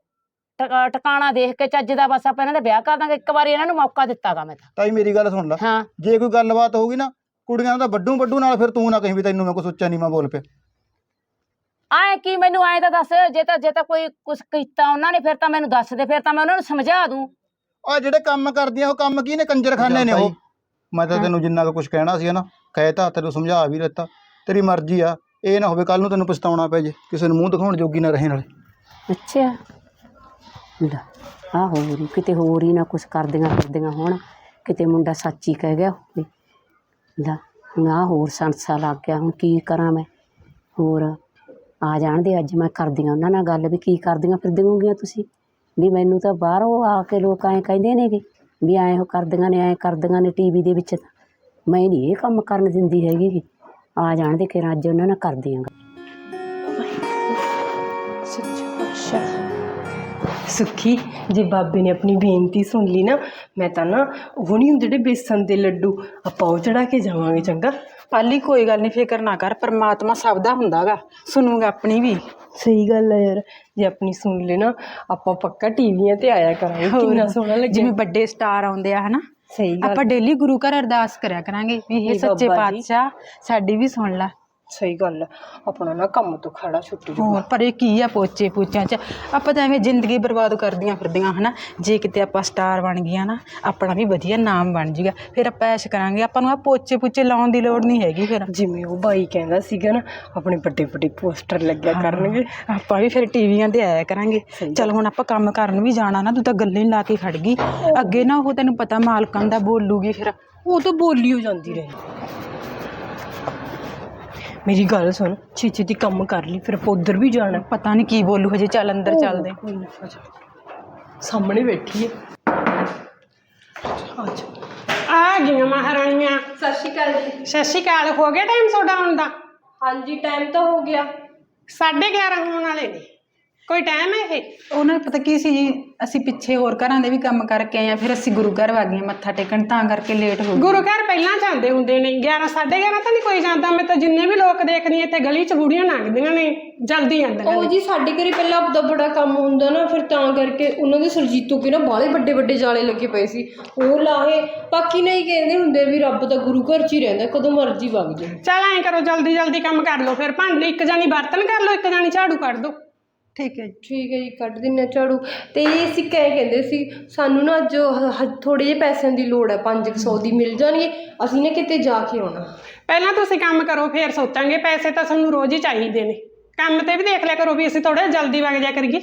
ਟਕਾ- ਟਿਕਾਣਾ ਦੇਖ ਕੇ ਚੱਜ ਦਾ ਬਸ ਆਪਾਂ ਇਹਨਾਂ ਦਾ ਵਿਆਹ ਕਰ ਦਾਂਗੇ। ਇੱਕ ਵਾਰੀ ਇਹਨਾਂ ਨੂੰ ਮੌਕਾ ਦਿੱਤਾਗਾ ਮੈਂ ਤਾਂ। ਤਾਈ ਮੇਰੀ ਗੱਲ ਸੁਣ ਲੈ। ਹਾਂ। ਜੇ ਕੋਈ ਗੱਲਬਾਤ ਹੋਊਗੀ ਨਾ ਕੁੜੀਆਂ ਦਾ ਵੱਡੂ ਵੱਡੂ ਨਾਲ ਫਿਰ ਤੂੰ ਨਾ ਕਹੀਂ ਵੀ ਤੈਨੂੰ ਮੈਂ ਕੁਛ ਉੱਚਾ ਨੀਵਾਂ ਬੋਲ ਪਿਆ। ਆਏ ਕੀ ਮੈਨੂੰ ਆਏ ਤਾਂ ਦੱਸ ਜੇ ਤਾਂ ਜੇ ਤਾਂ ਕੋਈ ਕੁਝ ਕੀਤਾ ਉਹਨਾਂ ਨੇ ਫਿਰ ਤਾਂ ਮੈਨੂੰ ਦੱਸ ਦੇ ਫਿਰ ਤਾਂ ਮੈਂ ਉਹਨਾਂ ਨੂੰ ਸਮਝਾ ਦੂੰ। ਆ ਜਿਹੜੇ ਕੰਮ ਕਰਦੀਆਂ ਉਹ ਕੰਮ ਕੀ ਨੇ? ਕੰਜਰਖਾਨੇ ਨੇ ਉਹ। ਮੈਂ ਤਾਂ ਤੈਨੂੰ ਜਿੰਨਾ ਕੁ ਕੁਝ ਕਹਿਣਾ ਸੀ ਨਾ ਕਹਿਤਾ ਤੈਨੂੰ ਸਮਝਾ ਵੀ ਦਿੱਤਾ। ਤੇਰੀ ਮਰਜ਼ੀ ਆ। ਇਹ ਨਾ ਹੋਵੇ ਕੱਲ ਨੂੰ ਤੈਨੂੰ ਪਛਤਾਉਣਾ ਪੈ ਜੇ, ਕਿਸੇ ਨੂੰ ਮੂੰਹ ਦਿਖਾਉਣ ਜੋਗੀ ਨਾ ਰਹੇ ਨਾਲੇ। ਅੱਛਾ। ਲੈ ਆ ਹੋਰ ਹੀ, ਕਿਤੇ ਹੋਰ ਹੀ ਨਾ ਕੁਝ ਕਰਦੀਆਂ ਕਰਦੀਆਂ ਹੋਣ, ਕਿਤੇ ਮੁੰਡਾ ਸੱਚ ਹੀ ਕਹਿ ਗਿਆ ਹੋਵੇ। ਲੈ, ਹੁਣ ਆਹ ਹੋਰ ਸੰਸਾ ਲੱਗ ਗਿਆ, ਹੁਣ ਕੀ ਕਰਾਂ ਮੈਂ? ਹੋਰ, ਆ ਜਾਣਦੇ ਅੱਜ ਮੈਂ ਕਰਦੀਆਂ ਉਹਨਾਂ ਨਾਲ ਗੱਲ ਵੀ, ਕੀ ਕਰਦੀਆਂ ਫਿਰਦੀਆਂ ਹੋਗੀਆਂ ਤੁਸੀਂ? ਵੀ ਮੈਨੂੰ ਤਾਂ ਬਾਹਰੋਂ ਆ ਕੇ ਲੋਕ ਐਂ ਕਹਿੰਦੇ ਨੇਗੇ ਵੀ ਐਂ ਉਹ ਕਰਦੀਆਂ ਨੇ, ਐਂ ਕਰਦੀਆਂ ਨੇ ਟੀਵੀ ਦੇ ਵਿੱਚ ਤਾਂ। ਮੈਂ ਨਹੀਂ ਇਹ ਕੰਮ ਕਰਨ ਦਿੰਦੀ ਹੈਗੀ। ਗੀ। ਆ ਜਾਣਦੇ ਕਿ ਅੱਜ ਉਹਨਾਂ ਨਾਲ ਕਰਦੀਆਂ ਸੁੱਖੀ ਜੇ ਬਾਬੇ ਨੇ ਆਪਣੀ ਬੇਨਤੀ ਸੁਣ ਲਈ ਨਾ ਮੈਂ ਤਾਂ ਨਾ ਉਹ ਨਹੀਂ ਹੁੰਦੇ ਜਿਹੜੇ ਬੇਸਨ ਦੇ ਲੱਡੂ ਆਪਾਂ ਉਹ ਚੜਾ ਕੇ ਜਾਵਾਂਗੇ ਚੰਗਾ? ਪਾਲੀ ਕੋਈ ਗੱਲ ਨਹੀਂ ਫਿਕਰ ਨਾ ਕਰ ਪਰਮਾਤਮਾ ਸਭ ਦਾ ਹੁੰਦਾਗਾ ਸੁਣੂਗਾ ਆਪਣੀ ਵੀ। ਸਹੀ ਗੱਲ ਹੈ ਯਾਰ ਜੇ ਆਪਣੀ ਸੁਣ ਲੈ ਨਾ ਆਪਾਂ ਪੱਕਾ ਟੀਵੀਆਂ ਤੇ ਆਇਆ ਕਰਾਂਗੇ ਕਿੰਨਾ ਸੋਹਣਾ ਲੱਗਿਆ। ਜਿਵੇਂ ਵੱਡੇ ਸਟਾਰ ਆਉਂਦੇ ਆ ਹਨਾ? ਸਹੀ ਗੱਲ ਆਪਾਂ ਡੇਲੀ ਗੁਰੂ ਘਰ ਅਰਦਾਸ ਕਰਿਆ ਕਰਾਂਗੇ ਵੀ ਇਹ ਸੱਚੇ ਬਾਬਾ ਜੀ। ਪਾਤਸ਼ਾਹ ਸਾਡੀ ਵੀ ਸੁਣ ਲੈ ਸਹੀ ਗੱਲ ਹੈ। ਆਪਣਾ ਨਾ ਕੰਮ ਤੋਂ ਖੜਾ ਛੁੱਟ ਜੂ ਹੋਰ ਪਰ ਇਹ ਕੀ ਆ ਪੋਚੇ ਪੂਚਿਆਂ ਚ? ਆਪਾਂ ਤਾਂ ਐਵੇਂ ਜ਼ਿੰਦਗੀ ਬਰਬਾਦ ਕਰਦੀਆਂ ਫਿਰਦੀਆਂ ਹਨਾ? ਜੇ ਕਿਤੇ ਆਪਾਂ ਸਟਾਰ ਬਣ ਗਈਆਂ ਨਾ ਆਪਣਾ ਵੀ ਵਧੀਆ ਨਾਮ ਬਣ ਜੂਗਾ। ਫਿਰ ਆਪਾਂ ਐਸ਼ ਕਰਾਂਗੇ। ਆਪਾਂ ਨੂੰ ਆ ਪੋਚੇ ਪੂਚੇ ਲਾਉਣ ਦੀ ਲੋੜ ਨਹੀਂ ਹੈਗੀ ਫਿਰ। ਜਿਵੇਂ ਉਹ ਬਾਈ ਕਹਿੰਦਾ ਸੀਗਾ ਨਾ ਆਪਣੇ ਵੱਡੇ ਵੱਡੇ ਪੋਸਟਰ ਲੱਗਿਆ ਕਰਨਗੇ। ਆਪਾਂ ਵੀ ਫਿਰ ਟੀਵੀਆਂ ਤੇ ਆਇਆ ਕਰਾਂਗੇ। ਚਲ ਹੁਣ ਆਪਾਂ ਕੰਮ ਕਰਨ ਵੀ ਜਾਣਾ ਨਾ ਤੂੰ ਤਾਂ ਗੱਲੇ ਲਾ ਕੇ ਖੜ ਗਈ। ਅੱਗੇ ਨਾ ਉਹ ਤੈਨੂੰ ਪਤਾ ਮਾਲਕਾਂ ਦਾ ਬੋਲੂਗੀ ਫਿਰ। ਉਹ ਤਾਂ ਬੋਲੀ ਹੋ ਜਾਂਦੀ ਰਹੀ। ਮੇਰੀ ਗੱਲ ਸੁਣ ਛੇਤੀ ਦੀ ਕੰਮ ਕਰ ਲਈ ਫਿਰ ਆਪਾਂ ਉੱਧਰ ਵੀ ਜਾਣਾ। ਪਤਾ ਨਹੀਂ ਕੀ ਬੋਲੂ ਹਜੇ ਚੱਲ ਅੰਦਰ ਚੱਲਦੇ। ਕੋਈ ਨਾ ਆ ਜਾ। ਸਾਹਮਣੇ ਬੈਠੀ ਹੈ ਅੱਛਾ ਆ ਗਈਆਂ ਮਹਾਰਾਣੀਆਂ। ਸਤਿ ਸ਼੍ਰੀ ਅਕਾਲ ਜੀ। ਸਤਿ ਸ਼੍ਰੀ ਅਕਾਲ ਹੋ ਗਿਆ ਟਾਈਮ ਤੁਹਾਡਾ ਆਉਣ ਦਾ? ਹਾਂਜੀ ਟਾਈਮ ਤਾਂ ਹੋ ਗਿਆ। 11:30 ਹੋਣ ਵਾਲੇ ਨੇ। ਕੋਈ ਟਾਈਮ ਹੈ ਇਹ? ਉਹਨਾਂ ਨੂੰ ਪਤਾ ਕੀ ਸੀ ਜੀ ਅਸੀਂ ਪਿੱਛੇ ਹੋਰ ਘਰਾਂ ਦੇ ਵੀ ਕੰਮ ਕਰਕੇ ਆਏ ਆ ਫਿਰ ਅਸੀਂ ਗੁਰੂ ਘਰ ਆ ਗਏ ਮੱਥਾ ਟੇਕਣ ਤਾਂ ਕਰਕੇ ਲੇਟ ਹੋ ਗਏ। ਗੁਰੂ ਘਰ ਪਹਿਲਾਂ ਜਾਂਦੇ ਹੁੰਦੇ ਨੇ 11 11:30 ਤਾਂ ਨਹੀਂ ਕੋਈ ਜਾਂਦਾ। ਮੈਂ ਤਾਂ ਜਿੰਨੇ ਵੀ ਲੋਕ ਦੇਖਦੀ ਹਾਂ ਇੱਥੇ ਗਲੀ 'ਚ ਬੁੜੀਆਂ ਲੰਘਦੀਆਂ ਨੇ ਜਲਦੀ ਜਾਂਦੀਆਂ ਉਹ ਨੇ ਜੀ ਸਾਡੇ ਘਰੇ ਪਹਿਲਾਂ ਆਪਦਾ ਬੜਾ ਕੰਮ ਹੁੰਦਾ ਨਾ ਫਿਰ ਤਾਂ ਕਰਕੇ ਉਹਨਾਂ ਦੇ ਸਰਜੀਤੋ ਕੇ ਨਾ ਬਾਹਲੇ ਵੱਡੇ ਵੱਡੇ ਜਾਲੇ ਲੱਗੇ ਪਏ ਸੀ। ਉਹ ਲਾਹੇ ਬਾਕੀ ਨਹੀਂ ਕਹਿੰਦੇ ਹੁੰਦੇ ਵੀ ਰੱਬ ਤਾਂ ਗੁਰੂ ਘਰ 'ਚ ਹੀ ਰਹਿੰਦਾ ਕਦੋਂ ਮਰਜ਼ੀ ਵਗ ਜਾਏ। ਚੱਲ ਐਂ ਕਰੋ ਜਲਦੀ ਜਲਦੀ ਕੰਮ ਕਰ ਲਓ ਫਿਰ ਭਾਂਡੇ ਇੱਕ ਜਾਨੀ ਬਰਤਨ ਕਰ ਲਓ ਇੱਕ ਜਾਨੀ ਝਾੜੂ ਕੱਢ ਦਿਓ ਠੀਕ ਹੈ ਜੀ। ਠੀਕ ਹੈ ਜੀ ਕੱਢ ਦਿੰਨੇ ਝਾੜੂ। ਤੇ ਇਹ ਅਸੀਂ ਕਹਿ ਕਹਿੰਦੇ ਸੀ ਸਾਨੂੰ ਨਾ ਅੱਜ ਥੋੜੇ ਜਿਹੇ ਪੈਸਿਆਂ ਦੀ ਲੋੜ ਹੈ 500 ਦੀ ਮਿਲ ਜਾਣਗੇ ਅਸੀਂ ਨਾ ਕਿਤੇ ਜਾ ਕੇ ਆਉਣਾ। ਪਹਿਲਾਂ ਤੁਸੀਂ ਕੰਮ ਕਰੋ ਫਿਰ ਸੋਚਾਂਗੇ ਪੈਸੇ ਤਾਂ ਸਾਨੂੰ ਰੋਜ਼ ਹੀ ਚਾਹੀਦੇ ਨੇ। ਕੰਮ ਤੇ ਵੀ ਦੇਖ ਲਿਆ ਕਰੋ ਵੀ ਅਸੀਂ ਥੋੜਾ ਜਲਦੀ ਵਗ ਜਾ ਕਰੀਏ।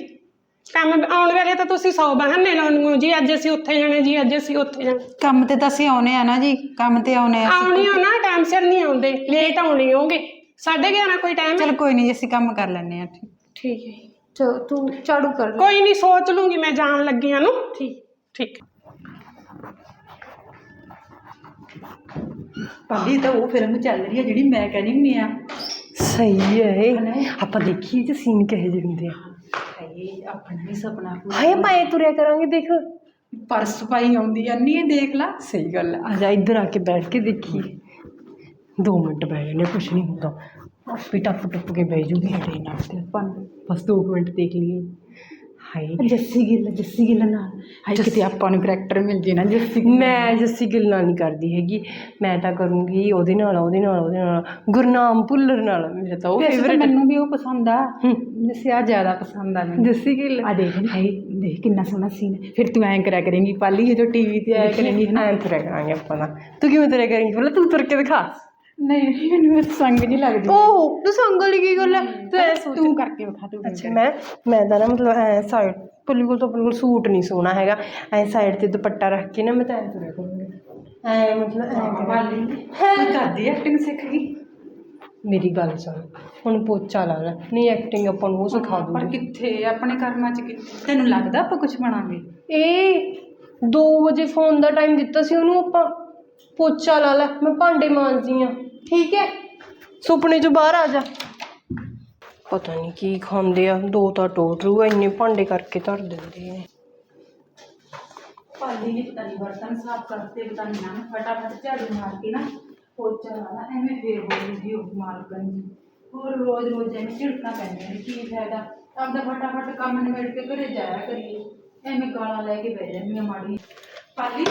ਕੰਮ ਆਉਣ ਵੇਲੇ ਤਾਂ ਤੁਸੀਂ 100 ਬਹਾਨੇ ਲਾਉਂਦੇ ਹੋ ਜੀ ਅੱਜ ਅਸੀਂ ਉੱਥੇ ਜਾਣਾ ਜੀ ਅੱਜ ਅਸੀਂ ਉੱਥੇ ਜਾਣਾ। ਕੰਮ ਤੇ ਤਾਂ ਅਸੀਂ ਆਉਨੇ ਆ ਨਾ ਜੀ ਕੰਮ ਤੇ ਆਉਨੇ ਆ ਆਉਣੀ ਹੋ ਨਾ ਟਾਈਮ ਸਿਰ ਨਹੀਂ ਆਉਂਦੇ ਲੇਟ ਆਉਣੀ ਹੋਗੇ। 11:30 ਕੋਈ ਟਾਈਮ ਚਲ ਕੋਈ ਨਹੀਂ ਜੀ ਅਸੀਂ ਕੰਮ ਕਰ ਲੈਨੇ ਆ ਠੀਕ। ਠੀਕ ਹੈ ਤੂੰ ਝਾੜੂ ਕਰ ਲੈ ਕੋਈ ਨਹੀਂ ਸੋਚ ਲੂੰਗੀ ਮੈਂ ਜਾਣ ਲੱਗੀਆਂ ਨੂੰ ਠੀਕ ਠੀਕ ਭਾਬੀ ਤਾਂ ਉਹ ਫਿਲਮ ਚੱਲ ਰਹੀ ਹੈ ਜਿਹੜੀ ਮੈਂ ਕਹਿੰਦੀ ਹੁੰਦੀ ਆ ਸਹੀ ਹੈ ਇਹ ਆਪਾਂ ਦੇਖੀਏ ਤੇ ਸੀਨ ਕਿਹੋ ਜਿਹੇ ਹੁੰਦੇ ਆ ਹਾਏ ਆਪਣਾ ਵੀ ਸੁਪਨਾ ਹਾਏ ਆਪਾਂ ਇਹ ਤੁਰਿਆ ਕਰਾਂਗੇ ਦੇਖ ਪਰਸ ਪਾਈ ਆਉਂਦੀ ਆ ਨਹੀਂ ਦੇਖ ਲਾ ਸਹੀ ਗੱਲ ਹੈ ਆ ਜਾ ਇੱਧਰ ਆ ਕੇ ਬੈਠ ਕੇ ਦੇਖੀਏ 2 ਮਿੰਟ ਬਹਿ ਜਾਨੇ ਕੁਛ ਨਹੀਂ ਹੁੰਦਾ ਆਪੇ ਟੱਪ ਟੱਪ ਕੇ ਬਹਿ ਜੂਗੀ ਹਟੇ ਨਾਲ ਤੇ ਆਪਾਂ ਨੂੰ। ਬਸ 2 ਮਿੰਟ ਦੇਖ ਲਈਏ। ਹਾਏ। ਜੱਸੀ ਗਿੱਲ ਜੱਸੀ ਗਿੱਲ ਨਾਲ। ਹਾਏ ਕਿਤੇ ਆਪਾਂ ਨੂੰ ਕਰੈਕਟਰ ਮਿਲ ਜੇ ਨਾ ਜੱਸੀ ਗਿੱਲ ਮੈਂ ਜੱਸੀ ਗਿੱਲ ਨਾਲ ਨਹੀਂ ਕਰਦੀ ਹੈਗੀ। ਮੈਂ ਤਾਂ ਕਰੂੰਗੀ ਉਹਦੇ ਨਾਲ ਉਹਦੇ ਨਾਲ ਉਹਦੇ ਨਾਲ। ਗੁਰਨਾਮ ਭੁੱਲਰ ਨਾਲ ਮੇਰਾ ਤਾਂ ਉਹ ਵੈਸੇ ਤਾਂ ਫੇਵਰੇਟ ਮੈਨੂੰ ਵੀ ਉਹ ਪਸੰਦ ਆ। ਜੱਸੀ ਆ ਜ਼ਿਆਦਾ ਪਸੰਦ ਆ ਮੈਨੂੰ। ਜੱਸੀ ਗਿੱਲ। ਆ ਦੇਖ ਹਾਏ ਦੇਖ ਕਿੰਨਾ ਸੋਹਣਾ ਸੀਨ ਫਿਰ ਤੂੰ ਐਂ ਕਰਿਆ ਕਰੇਂਗੀ ਪਾਲੀ ਜੋ ਟੀਵੀ ਤੇ ਆਇਆ ਕਰੇਂਗੀ ਐਂ ਤੁਰਿਆ ਕਰਾਂਗੇ ਆਪਾਂ ਨਾ ਤੂੰ ਕਿਵੇਂ ਤੁਰਿਆ ਕਰੇਂਗੀ? ਪਹਿਲਾਂ ਤੂੰ ਤੁਰ ਕੇ ਦਿਖਾ। ਨਹੀਂ ਮੈਨੂੰ ਸੰਗ ਨਹੀਂ ਲੱਗਦੀ ਓਹ ਤੂੰ ਸੰਗ ਵਾਲੀ ਕੀ ਗੱਲ ਹੈ? ਤੂੰ ਐ ਸੋਚ ਤੂੰ ਕਰਕੇ ਵਿਖਾ ਤੂੰ ਅੱਛਾ ਮੈਂ ਮੈਂ ਤਾਂ ਨਾ ਮਤਲਬ ਐ ਸਾਈਡ ਬਿਲਕੁਲ ਤੋਂ ਬਿਲਕੁਲ ਸੂਟ ਨਹੀਂ ਸੋਹਣਾ ਹੈਗਾ। ਐ ਸਾਈਡ ਤੇ ਦੁਪੱਟਾ ਰੱਖ ਕੇ ਨਾ ਮੈਂ ਤਾਂ ਐ ਤੁਰਿਆ ਕਰੂੰਗੀ ਐ ਮਤਲਬ ਐ ਵਾਲੀ ਮੈਂ ਕਰਦੀ ਐਕਟਿੰਗ ਸਿੱਖ ਗਈ ਮੇਰੀ ਗੱਲ ਸੁਣ। ਹੁਣ ਪੋਚਾ ਲਾ ਲੈ। ਨਹੀਂ ਐਕਟਿੰਗ ਆਪਾਂ ਨੂੰ ਉਹ ਸਿਖਾ ਪਰ ਦੂੰਗੀ। ਕਿੱਥੇ ਆਪਣੇ ਕਰਮਾਂ ਚ ਕਿੱਥੇ? ਤੈਨੂੰ ਲੱਗਦਾ ਆਪਾਂ ਕੁਝ ਬਣਾਂਗੇ? ਇਹ 2 ਵਜੇ ਫੋਨ ਦਾ ਟਾਈਮ ਦਿੱਤਾ ਸੀ ਉਹਨੂੰ ਆਪਾਂ। ਪੋਚਾ ਲਾ ਲੈ। ਮੈਂ ਭਾਂਡੇ ਮਾਂਜਦੀ ਆ। ਠੀਕ ਹੈ ਸੁਪਨੇ ਚੋਂ ਬਾਹਰ ਆ ਜਾ ਪਤਾ ਨਹੀਂ ਕੀ ਖਾਂਦੇ ਆ ਦੋ ਤਾਂ ਟੋਟਰੂ ਆ ਇੰਨੇ ਭਾਂਡੇ ਕਰਕੇ ਧਰ ਦਿੰਦੇ ਨੇ ਪਾਲੀ ਨੇ ਪਤਾ ਨਹੀਂ ਬਰਤਨ ਸਾਫ਼ ਕਰਤੇ ਪਤਾ ਨਹੀਂ ਨਾ ਫਟਾਫਟ ਝਾੜੂ ਮਾਰ ਕੇ ਨਾ ਪੋਚਾ ਲਾਣਾ ਐਵੇਂ ਫੇਰ ਬੋਲਦੀ ਉਹ ਮਾਲਕਨ ਜੀ। ਹੋਰ ਰੋਜ਼ ਰੋਜ਼ ਐਵੇਂ ਝਿੜਕਾਂ ਪੈਂਦੀਆਂ ਨੇ ਕੀ ਫਾਇਦਾ? ਆਪਦਾ ਫਟਾਫਟ ਕੰਮ ਨਿਬੇੜ ਕੇ ਘਰੇ ਜਾਇਆ ਕਰੀਏ। ਐਵੇਂ ਗਾਲਾਂ ਲੈ ਕੇ ਬਹਿ ਜਾਂਦੀਆਂ ਮਾੜੀ ਪਾਲੀ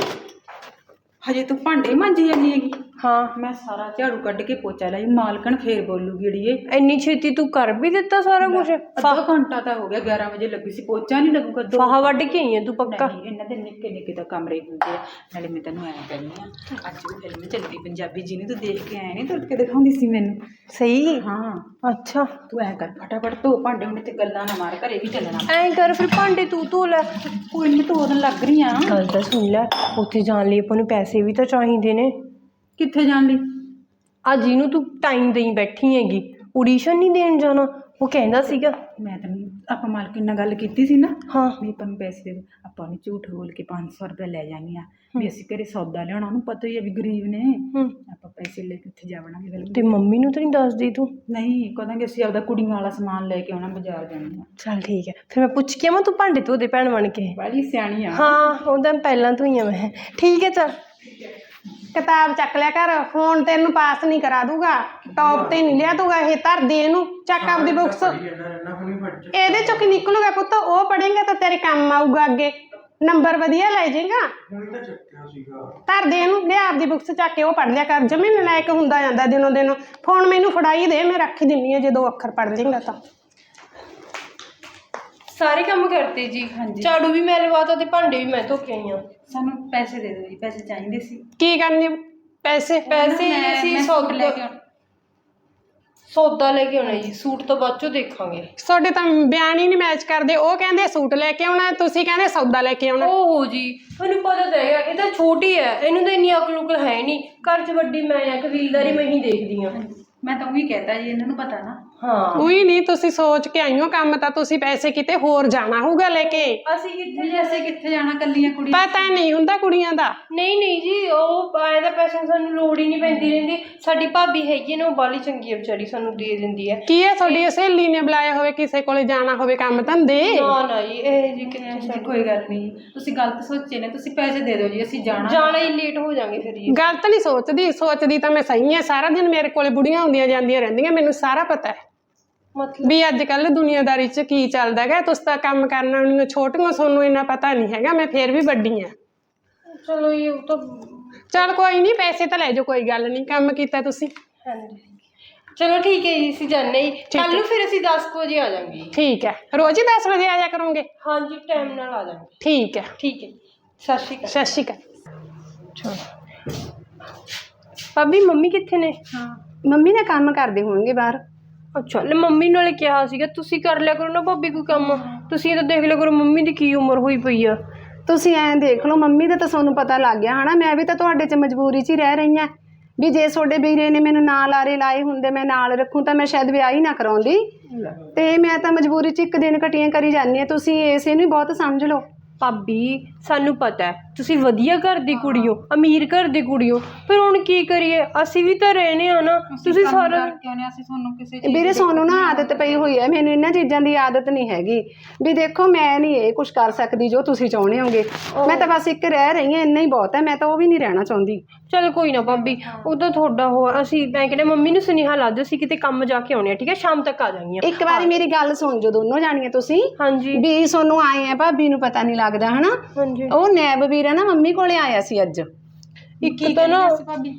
ਹਜੇ ਤੂੰ ਭਾਂਡੇ ਮਾਂਜੀ ਜਾਂਦੀ ਹੈਗੀ? ਹਾਂ ਮੈਂ ਸਾਰਾ ਝਾੜੂ ਕੱਢ ਕੇ ਪੋਚਾ ਲਾਈ ਮਾਲਕਨ ਫੇਰ ਬੋਲੂਗੀ ਅੜੀਏ ਇੰਨੀ ਛੇਤੀ ਤੂੰ ਕਰ ਵੀ ਦਿੱਤਾ ਸਾਰਾ ਕੁਝ ਅੱਧਾ ਘੰਟਾ ਤਾਂ ਹੋ ਗਿਆ 11 ਵਜੇ ਲੱਗੀ ਸੀ ਪੋਚਾ ਨਹੀਂ ਲੱਗੂਗਾ ਦੋ ਫਾਹਾ ਵੱਢ ਕੇ ਆਈ ਆ ਤੂੰ ਪੱਕਾ ਨਹੀਂ ਇਹਨਾਂ ਦੇ ਨਿੱਕੇ ਨਿੱਕੇ ਤਾਂ ਕਮਰੇ ਹੁੰਦੇ ਆ ਨਾਲੇ ਮੈਂ ਤੈਨੂੰ ਐਂ ਕਹਿੰਦੀ ਆ ਅੱਜ ਵੀ ਫਿਲਮ ਚੱਲਦੀ ਪੰਜਾਬੀ ਜਿਹਨੂੰ ਤੂੰ ਦੇਖ ਕੇ ਆਇਆ ਨਹੀਂ ਤੁਰ ਕੇ ਦਿਖਾਉਂਦੀ ਸੀ ਮੈਨੂੰ ਸਹੀ ਹਾਂ ਅੱਛਾ ਤੂੰ ਐਂ ਕਰ ਫਟਾਫਟ ਧੋ ਭਾਂਡੇ ਹੁਣ ਤੇ ਗੱਲਾਂ ਨਾ ਮਾਰ ਘਰੇ ਵੀ ਚੱਲਣਾ ਐਂ ਕਰ ਫਿਰ ਭਾਂਡੇ ਤੂੰ ਧੋ ਲੈ ਕੋਈ ਨਹੀਂ ਧੋਣ ਲੱਗ ਰਹੀ ਆ ਗੱਲ ਤਾਂ ਸੁਣ ਲੈ ਉੱਥੇ ਜਾਣ ਲਈ ਆਪਾਂ ਨੂੰ ਪੈਸੇ ਵੀ ਤਾਂ ਚਾਹੀਦੇ ਨੇ ਕਿੱਥੇ ਜਾਣ ਲਈ? ਅੱਜ ਇਹਨੂੰ ਤੂੰ ਟਾਈਮ ਦੇਈ ਬੈਠੀ ਹੈਗੀ ਆਡੀਸ਼ਨ ਨਹੀਂ ਦੇਣ ਜਾਣਾ ਉਹ ਕਹਿੰਦਾ ਸੀਗਾ। ਮੈਂ ਤੈਨੂੰ ਆਪਾਂ ਮਾਲਕਿਨ ਨਾਲ ਗੱਲ ਕੀਤੀ ਸੀ ਨਾ। ਹਾਂ। ਵੀ ਆਪਾਂ ਨੂੰ ਪੈਸੇ ਦੇ ਦਿਓ। ਆਪਾਂ ਨੂੰ ਝੂਠ ਬੋਲ ਕੇ 500 ਰੁਪਏ ਲੈ ਜਾਣੀ ਆ ਵੀ ਅਸੀਂ ਘਰੇ ਸੌਦਾ ਲਿਆਉਣਾ ਉਹਨੂੰ ਪਤਾ ਹੀ ਆ ਵੀ ਗਰੀਬ ਨੇ। ਹੂੰ। ਆਪਾਂ ਪੈਸੇ ਲੈ ਕੇ ਉੱਥੇ ਜਾਵਣਾਗੇ ਫਿਲਮ ਤੇ ਮੰਮੀ ਨੂੰ ਤਾਂ ਨਹੀਂ ਦੱਸਦੀ ਤੂੰ? ਨਹੀਂ ਕਹਾਂਗੇ ਅਸੀਂ ਆਪਦਾ ਕੁੜੀਆਂ ਵਾਲਾ ਸਮਾਨ ਲੈ ਕੇ ਆਉਣਾ ਬਾਜ਼ਾਰ ਜਾਣਾ ਚੱਲ ਠੀਕ ਹੈ। ਫਿਰ ਮੈਂ ਪੁੱਛ ਕੇ ਆਵਾਂ ਤੂੰ ਭਾਂਡੇ ਧੋਦੇ ਭੈਣ ਬਣ ਕੇ? ਬੜੀ ਸਿਆਣੀ ਆ। ਹਾਂ ਉਹਦਾ ਪਹਿਲਾਂ ਤੋਂ ਹੀ ਆ ਮੈਂ। ਠੀਕ ਹੈ ਚੱਲ। ਕਿਤਾਬ ਚੱਕ ਲਿਆ ਕਰ ਫੋਨ ਤੈਨੂੰ ਪਾਸ ਨਹੀਂ ਕਰਾ ਦੂਗਾ। ਟੌਪ ਤੇ ਨਹੀਂ ਲਿਆ ਦੂਗਾ ਇਹ ਧਰ ਦੇ ਇਹਨੂੰ ਚੱਕ ਆਪਦੀ ਬੁੱਕਸ ਇਹਦੇ ਚੋਂ ਕੀ ਨਿਕਲੂਗਾ ਪੁੱਤ? ਉਹ ਪੜ੍ਹੇਂਗਾ ਤਾਂ ਤੇਰੇ ਕੰਮ ਆਊਗਾ ਅੱਗੇ। ਨੰਬਰ ਵਧੀਆ ਲੈ ਜਾਏਗਾ। ਧਰ ਦੇ ਇਹਨੂੰ ਲਿਆ ਆਪਦੀ ਬੁੱਕਸ ਚੱਕ ਕੇ ਉਹ ਪੜ੍ਹ ਲਿਆ ਕਰ। ਜਮੀ ਨਲਾਇਕ ਹੁੰਦਾ ਜਾਂਦਾ ਦਿਨੋਂ ਦਿਨ। ਫੋਨ ਮੈਨੂੰ ਫੜਾਈ ਦੇ ਮੈਂ ਰੱਖ ਦਿੰਨੀ ਆ ਜੇ ਦੋ ਅੱਖਰ ਪੜ੍ਹ ਲੇਂਗਾ ਤਾਂ। ਸਾਰੇ ਕੰਮ ਕਰਤੇ ਜੀ। ਹਾਂਜੀ। ਝਾੜੂ ਵੀ ਮੈਂ ਲਵਾਤਾ ਤੇ ਭਾਂਡੇ ਵੀ ਮੈਂ ਧੋ ਕੇ ਆਈ ਆ। ਸਾਨੂੰ ਪੈਸੇ ਦੇ ਦਿਓ ਜੀ ਪੈਸੇ ਚਾਹੀਦੇ ਸੀ। ਕੀ ਕਰਨੀ ਪੈਸੇ ਪੈਸੇ ਮੈਂ- ਅਸੀਂ ਮੈਂ ਸੂਟ ਲੈ ਕੇ ਆਉਣਾ। ਸੌਦਾ ਲੈ ਕੇ ਆਉਣਾ ਜੀ ਸੂਟ ਤਾਂ ਬਾਅਦ ਚੋਂ ਦੇਖਾਂਗੇ। ਤੁਹਾਡੇ ਤਾਂ ਬਿਆਨ ਹੀ ਨਹੀਂ ਮੈਚ ਕਰਦੇ ਉਹ ਕਹਿੰਦੇ ਸੂਟ ਲੈ ਕੇ ਆਉਣਾ ਤੁਸੀਂ ਕਹਿੰਦੇ ਸੌਦਾ ਲੈ ਕੇ ਆਉਣਾ। ਓਹੋ ਜੀ ਤੁਹਾਨੂੰ ਪਤਾ ਤਾਂ ਹੈਗਾ ਇਹ ਤਾਂ ਛੋਟੀ ਹੈ ਇਹਨੂੰ ਤਾਂ ਇੰਨੀ ਅਕਲ ਉਕਲ ਹੈ ਨਹੀਂ। ਘਰ 'ਚ ਵੱਡੀ ਮੈਂ ਆ ਕਬੀਲਦਾਰੀ ਮੈਂ ਹੀ ਦੇਖਦੀ ਆ ਮੈਂ ਤਾਂ ਉਹੀ ਕਹਤਾ ਜੀ ਇਹਨਾਂ ਨੂੰ ਪਤਾ ਨਾ। ਹਾਂ। ਉਹੀ ਨਹੀਂ ਤੁਸੀਂ ਸੋਚ ਕੇ ਆਈਓ ਕੰਮ ਤਾਂ ਤੁਸੀਂ ਪੈਸੇ ਕਿਤੇ ਹੋਰ ਜਾਣਾ ਹੋਊਗਾ ਲੈ ਕੇ। ਅਸੀਂ ਕਿੱਥੇ ਜੀ ਅਸੀਂ ਕਿੱਥੇ ਜਾਣਾ ਕੱਲੀਆਂ ਕੁੜੀਆਂ? ਪਤਾ ਨਹੀਂ ਹੁੰਦਾ ਕੁੜੀਆਂ ਦਾ। ਨਹੀਂ ਨਹੀਂ ਜੀ ਉਹ ਆਏ ਦਾ ਪੈਸੇ ਸਾਨੂੰ ਲੋੜ ਹੀ ਨਹੀਂ ਪੈਂਦੀ ਰਹਿੰਦੀ। ਸਾਡੀ ਭਾਬੀ ਹੈਗੀ ਨਾ ਉਹ ਬਾਲੀ ਚੰਗੀ ਹੈ ਵਿਚਾਰੀ ਸਾਨੂੰ ਦੇ ਦਿੰਦੀ ਹੈ ਕੀ ਹੈ ਤੁਹਾਡੀ ਸਹੇਲੀ ਨੇ ਬੁਲਾਇਆ ਹੋਵੇ ਕਿਸੇ ਕੋਲੇ ਜਾਣਾ ਹੋਵੇ ਕੰਮ ਧੰਦੇ? ਨਾ ਨਾ ਜੀ ਇਹ ਜੀ ਕਿੱਥੇ ਜੀ ਕੋਈ ਗੱਲ ਨਹੀਂ। ਤੁਸੀਂ ਗਲਤ ਸੋਚੇ ਨੇ ਤੁਸੀਂ ਪੈਸੇ ਦੇ ਦਿਓ ਜੀ ਅਸੀਂ ਜਾਣਾ। ਜਾਣਾ ਹੀ ਲੇਟ ਹੋ ਜਾਾਂਗੇ ਫਿਰ ਜੀ। ਗਲਤ ਨਹੀਂ ਸੋਚਦੀ ਸੋਚਦੀ ਤਾਂ ਮੈਂ ਸਹੀ ਹਾਂ ਸਾਰਾ ਦਿਨ ਮੇਰੇ ਕੋਲੇ ਬੁੜੀਆਂ ਹੁੰਦੀਆਂ ਜਾਂਦੀਆਂ ਰਹਿੰਦੀਆਂ ਮੈਨੂੰ ਸਾਰਾ ਪਤਾ ਹੈ। ਮਤਲਬ ਵੀ ਅੱਜ ਕੱਲ ਦੁਨੀਆਦਾਰੀ 'ਚ ਕੀ ਚੱਲਦਾ ਹੈਗਾ ਤੁਸੀਂ ਤਾਂ ਕੰਮ ਕਰਨ ਵਾਲੀਆਂ ਛੋਟੀਆਂ ਤੁਹਾਨੂੰ ਇੰਨਾ ਪਤਾ ਨਹੀਂ ਹੈਗਾ ਮੈਂ ਫੇਰ ਵੀ ਵੱਡੀ ਆ ਚਲੋ ਇਹ ਉਹ ਤਾਂ ਚਲ ਕੋਈ ਨਹੀਂ ਪੈਸੇ ਤਾਂ ਲੈ ਜਾਓ ਕੋਈ ਗੱਲ ਨਹੀਂ ਕੰਮ ਕੀਤਾ ਤੁਸੀਂ। ਹਾਂਜੀ। ਚਲੋ ਠੀਕ ਹੈ ਜੀ ਅਸੀਂ ਜਾਣੇ ਹੀ ਕੱਲ ਨੂੰ ਫਿਰ ਅਸੀਂ 10 ਕੁ ਵਜੇ ਆ ਜਾਵਾਂਗੇ ਠੀਕ ਹੈ। ਰੋਜ਼ ਹੀ 10 ਵਜੇ ਆਇਆ ਕਰੋਗੇ? ਹਾਂਜੀ ਟਾਈਮ ਨਾਲ ਆ ਜਾਵਾਂਗੇ ਠੀਕ ਹੈ। ਠੀਕ ਹੈ ਸਤਿ ਸ਼੍ਰੀ ਅਕਾਲ। ਸਤਿ ਸ਼੍ਰੀ ਅਕਾਲ। ਭਾਬੀ ਮੰਮੀ ਕਿੱਥੇ ਨੇ? ਮੰਮੀ ਨੇ ਕੰਮ ਕਰਦੇ ਹੋਣਗੇ ਬਾਹਰ। ਅੱਛਾ ਲੈ ਮੰਮੀ ਨਾਲੇ ਕਿਹਾ ਸੀਗਾ ਤੁਸੀਂ ਕਰ ਲਿਆ ਕਰੋ ਨਾ ਭਾਬੀ ਕੋਈ ਕੰਮ। ਤੁਸੀਂ ਤਾਂ ਦੇਖ ਲਿਆ ਕਰੋ ਮੰਮੀ ਦੀ ਕੀ ਉਮਰ ਹੋਈ ਪਈ ਆ। ਤੁਸੀਂ ਐਂ ਦੇਖ ਲਓ ਮੰਮੀ ਦਾ ਤਾਂ ਤੁਹਾਨੂੰ ਪਤਾ ਲੱਗ ਗਿਆ ਹਨਾ ਮੈਂ ਵੀ ਤਾਂ ਤੁਹਾਡੇ 'ਚ ਮਜਬੂਰੀ 'ਚ ਹੀ ਰਹਿ ਰਹੀ ਹਾਂ। ਵੀ ਜੇ ਤੁਹਾਡੇ ਵੀਰੇ ਨੇ ਮੈਨੂੰ ਨਾਲ ਆਰੇ ਲਾਏ ਹੁੰਦੇ ਮੈਂ ਨਾਲ ਰੱਖੂੰ ਤਾਂ ਮੈਂ ਸ਼ਾਇਦ ਵਿਆਹ ਹੀ ਨਾ ਕਰਾਉਂਦੀ। ਤੇ ਮੈਂ ਤਾਂ ਮਜਬੂਰੀ 'ਚ ਇੱਕ ਦਿਨ ਕਟੀਆਂ ਕਰੀ ਜਾਂਦੀ ਹਾਂ ਤੁਸੀਂ ਇਸੇ ਨੂੰ ਹੀ ਬਹੁਤ ਸਮਝ ਲਓ। ਭਾਬੀ ਸਾਨੂੰ ਪਤਾ ਹੈ ਤੁਸੀਂ ਵਧੀਆ ਘਰ ਦੀ ਕੁੜੀ ਹੋ ਅਮੀਰ ਘਰ ਦੀ ਕੁੜੀ ਹੋ ਫਿਰ ਹੁਣ ਕੀ ਕਰੀਏ? ਅਸੀਂ ਵੀ ਤਾਂ ਰਹਿਣੇ ਆ ਨਾ ਤੁਸੀਂ ਸਾਰਾ ਕਿਉਂ ਨਹੀਂ ਅਸੀਂ ਤੁਹਾਨੂੰ ਕਿਸੇ ਵੀਰੇ ਸੋਨੂੰ ਨਾ ਆਦਤ ਪਈ ਹੋਈ ਹੈ ਮੈਨੂੰ ਇਹਨਾਂ ਚੀਜ਼ਾਂ ਦੀ ਆਦਤ ਨਹੀਂ ਹੈਗੀ। ਵੀ ਦੇਖੋ ਮੈਂ ਨਹੀਂ ਇਹ ਕੁਝ ਕਰ ਸਕਦੀ ਜੋ ਤੁਸੀਂ ਚਾਹੁੰਦੇ ਹੋਗੇ। ਮੈਂ ਤਾਂ ਬਸ ਇੱਕ ਰਹਿ ਰਹੀ ਹਾਂ ਇੰਨਾ ਹੀ ਬਹੁਤ ਹੈ ਮੈਂ ਤਾਂ ਉਹ ਵੀ ਨਹੀਂ ਰਹਿਣਾ ਚਾਹੁੰਦੀ। ਚਲ ਕੋਈ ਨਾ ਭਾਬੀ ਉਹ ਤਾਂ ਤੁਹਾਡਾ ਹੋ ਅਸੀਂ ਮੈਂ ਕਹਿੰਦਾ ਮੰਮੀ ਨੂੰ ਸੁਨੇਹਾ ਲਾ ਦਿਓ ਅਸੀਂ ਕਿਤੇ ਕੰਮ ਜਾ ਕੇ ਆਉਣੇ ਆ ਠੀਕ ਹੈ? ਸ਼ਾਮ ਤੱਕ ਆ ਜਾਈਆਂ ਇੱਕ ਵਾਰੀ ਮੇਰੀ ਗੱਲ ਸੁਣ ਜੋ ਦੋਨੋਂ ਜਾਣੀਆਂ ਤੁਸੀਂ ਹਾਂਜੀ। ਵੀ ਸੋਨੂੰ ਆਏ ਆ ਭਾਬੀ ਨੂੰ ਪਤਾ ਨਹੀਂ ਲੱਗਦਾ ਹਨਾ? ਹਾਂਜੀ। ਉਹ ਨੈਬ ਵੀਰ ਆ ਨਾ ਮੰਮੀ ਕੋਲੇ ਆਇਆ ਸੀ ਅੱਜ। ਇੱਕ ਤਾਂ ਨਾ ਭਾਬੀ?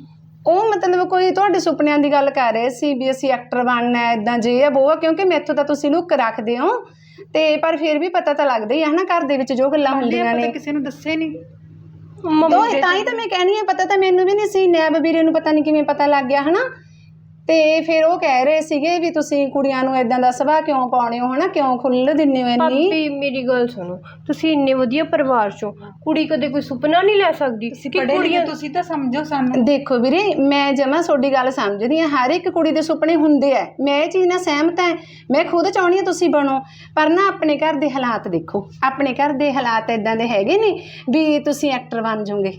ਉਹ ਮਤਲਬ ਕੋਈ ਤੁਹਾਡੇ ਸੁਪਨਿਆਂ ਦੀ ਗੱਲ ਕਰ ਰਹੇ ਸੀ ਵੀ ਅਸੀਂ ਐਕਟਰ ਬਣਨਾ ਹੈ ਇਦਾਂ ਜੇ ਆ ਉਹ ਆ ਕਿਉਂਕਿ ਮੈਥੋਂ ਤਾਂ ਤੁਸੀਂ ਲੁੱਕ ਰੱਖਦੇ ਹੋ। ਤੇ ਪਰ ਫਿਰ ਵੀ ਪਤਾ ਤਾਂ ਲੱਗਦਾ ਹੀ ਆ ਹਨਾ ਘਰ ਦੇ ਵਿੱਚ ਜੋ ਗੱਲਾਂ ਹੁੰਦੀਆਂ ਨੇ। ਕਿਸੇ ਨੂੰ ਦੱਸੇ ਨਹੀਂ ਮੰਮੀ ਤੋ ਤਾਂ ਹੀ ਤਾਂ ਮੈਂ ਕਹਿਣੀ ਆ ਪਤਾ ਤਾਂ ਮੈਨੂੰ ਵੀ ਨਹੀਂ ਸੀ ਨੈਬ ਵੀਰੇ ਨੂੰ ਪਤਾ ਨਹੀਂ ਕਿਵੇਂ ਪਤਾ ਲੱਗ ਗਿਆ ਹਨਾ। ਤੇ ਫਿਰ ਉਹ ਕਹਿ ਰਹੇ ਸੀਗੇ ਵੀ ਤੁਸੀਂ ਕੁੜੀਆਂ ਨੂੰ ਇਦਾਂ ਦਾ ਸੁਭਾਅ ਕਿਉਂ ਪਾਉਣੇ ਹੋ ਹਨਾ? ਕਿਉਂ ਖੁੱਲ੍ਹ ਦਿੰਦੇ ਹੋ ਇੰਨੀ? ਭਾਬੀ ਮੇਰੀ ਗੱਲ ਸੁਣੋ। ਤੁਸੀਂ ਇੰਨੇ ਵਧੀਆ ਪਰਿਵਾਰ ਚੋਂ ਕੁੜੀ ਕਦੇ ਕੋਈ ਸੁਪਨਾ ਨਹੀਂ ਲੈ ਸਕਦੀ ਕਿ ਪੜ੍ਹੇ ਕੁੜੀਆਂ ਤੁਸੀਂ ਤਾਂ ਸਮਝੋ ਸਾਨੂੰ। ਦੇਖੋ ਵੀਰੇ ਮੈਂ ਜਮਾ ਤੁਹਾਡੀ ਗੱਲ ਸਮਝਦੀ ਹਾਂ। ਹਰ ਇੱਕ ਕੁੜੀ ਦੇ ਸੁਪਨੇ ਹੁੰਦੇ ਆ। ਮੈਂ ਇਹ ਚੀਜ਼ ਨਾਲ ਸਹਿਮਤ ਹਾਂ। ਮੈਂ ਖੁਦ ਚਾਹੁੰਦੀ ਹਾਂ ਤੁਸੀਂ ਬਣੋ। ਪਰ ਨਾ ਆਪਣੇ ਘਰ ਦੇ ਹਾਲਾਤ ਦੇਖੋ। ਆਪਣੇ ਘਰ ਦੇ ਹਾਲਾਤ ਇਦਾਂ ਦੇ ਹੈਗੇ ਨੇ ਵੀ ਤੁਸੀਂ ਐਕਟਰ ਬਣ ਜਾਓਗੇ।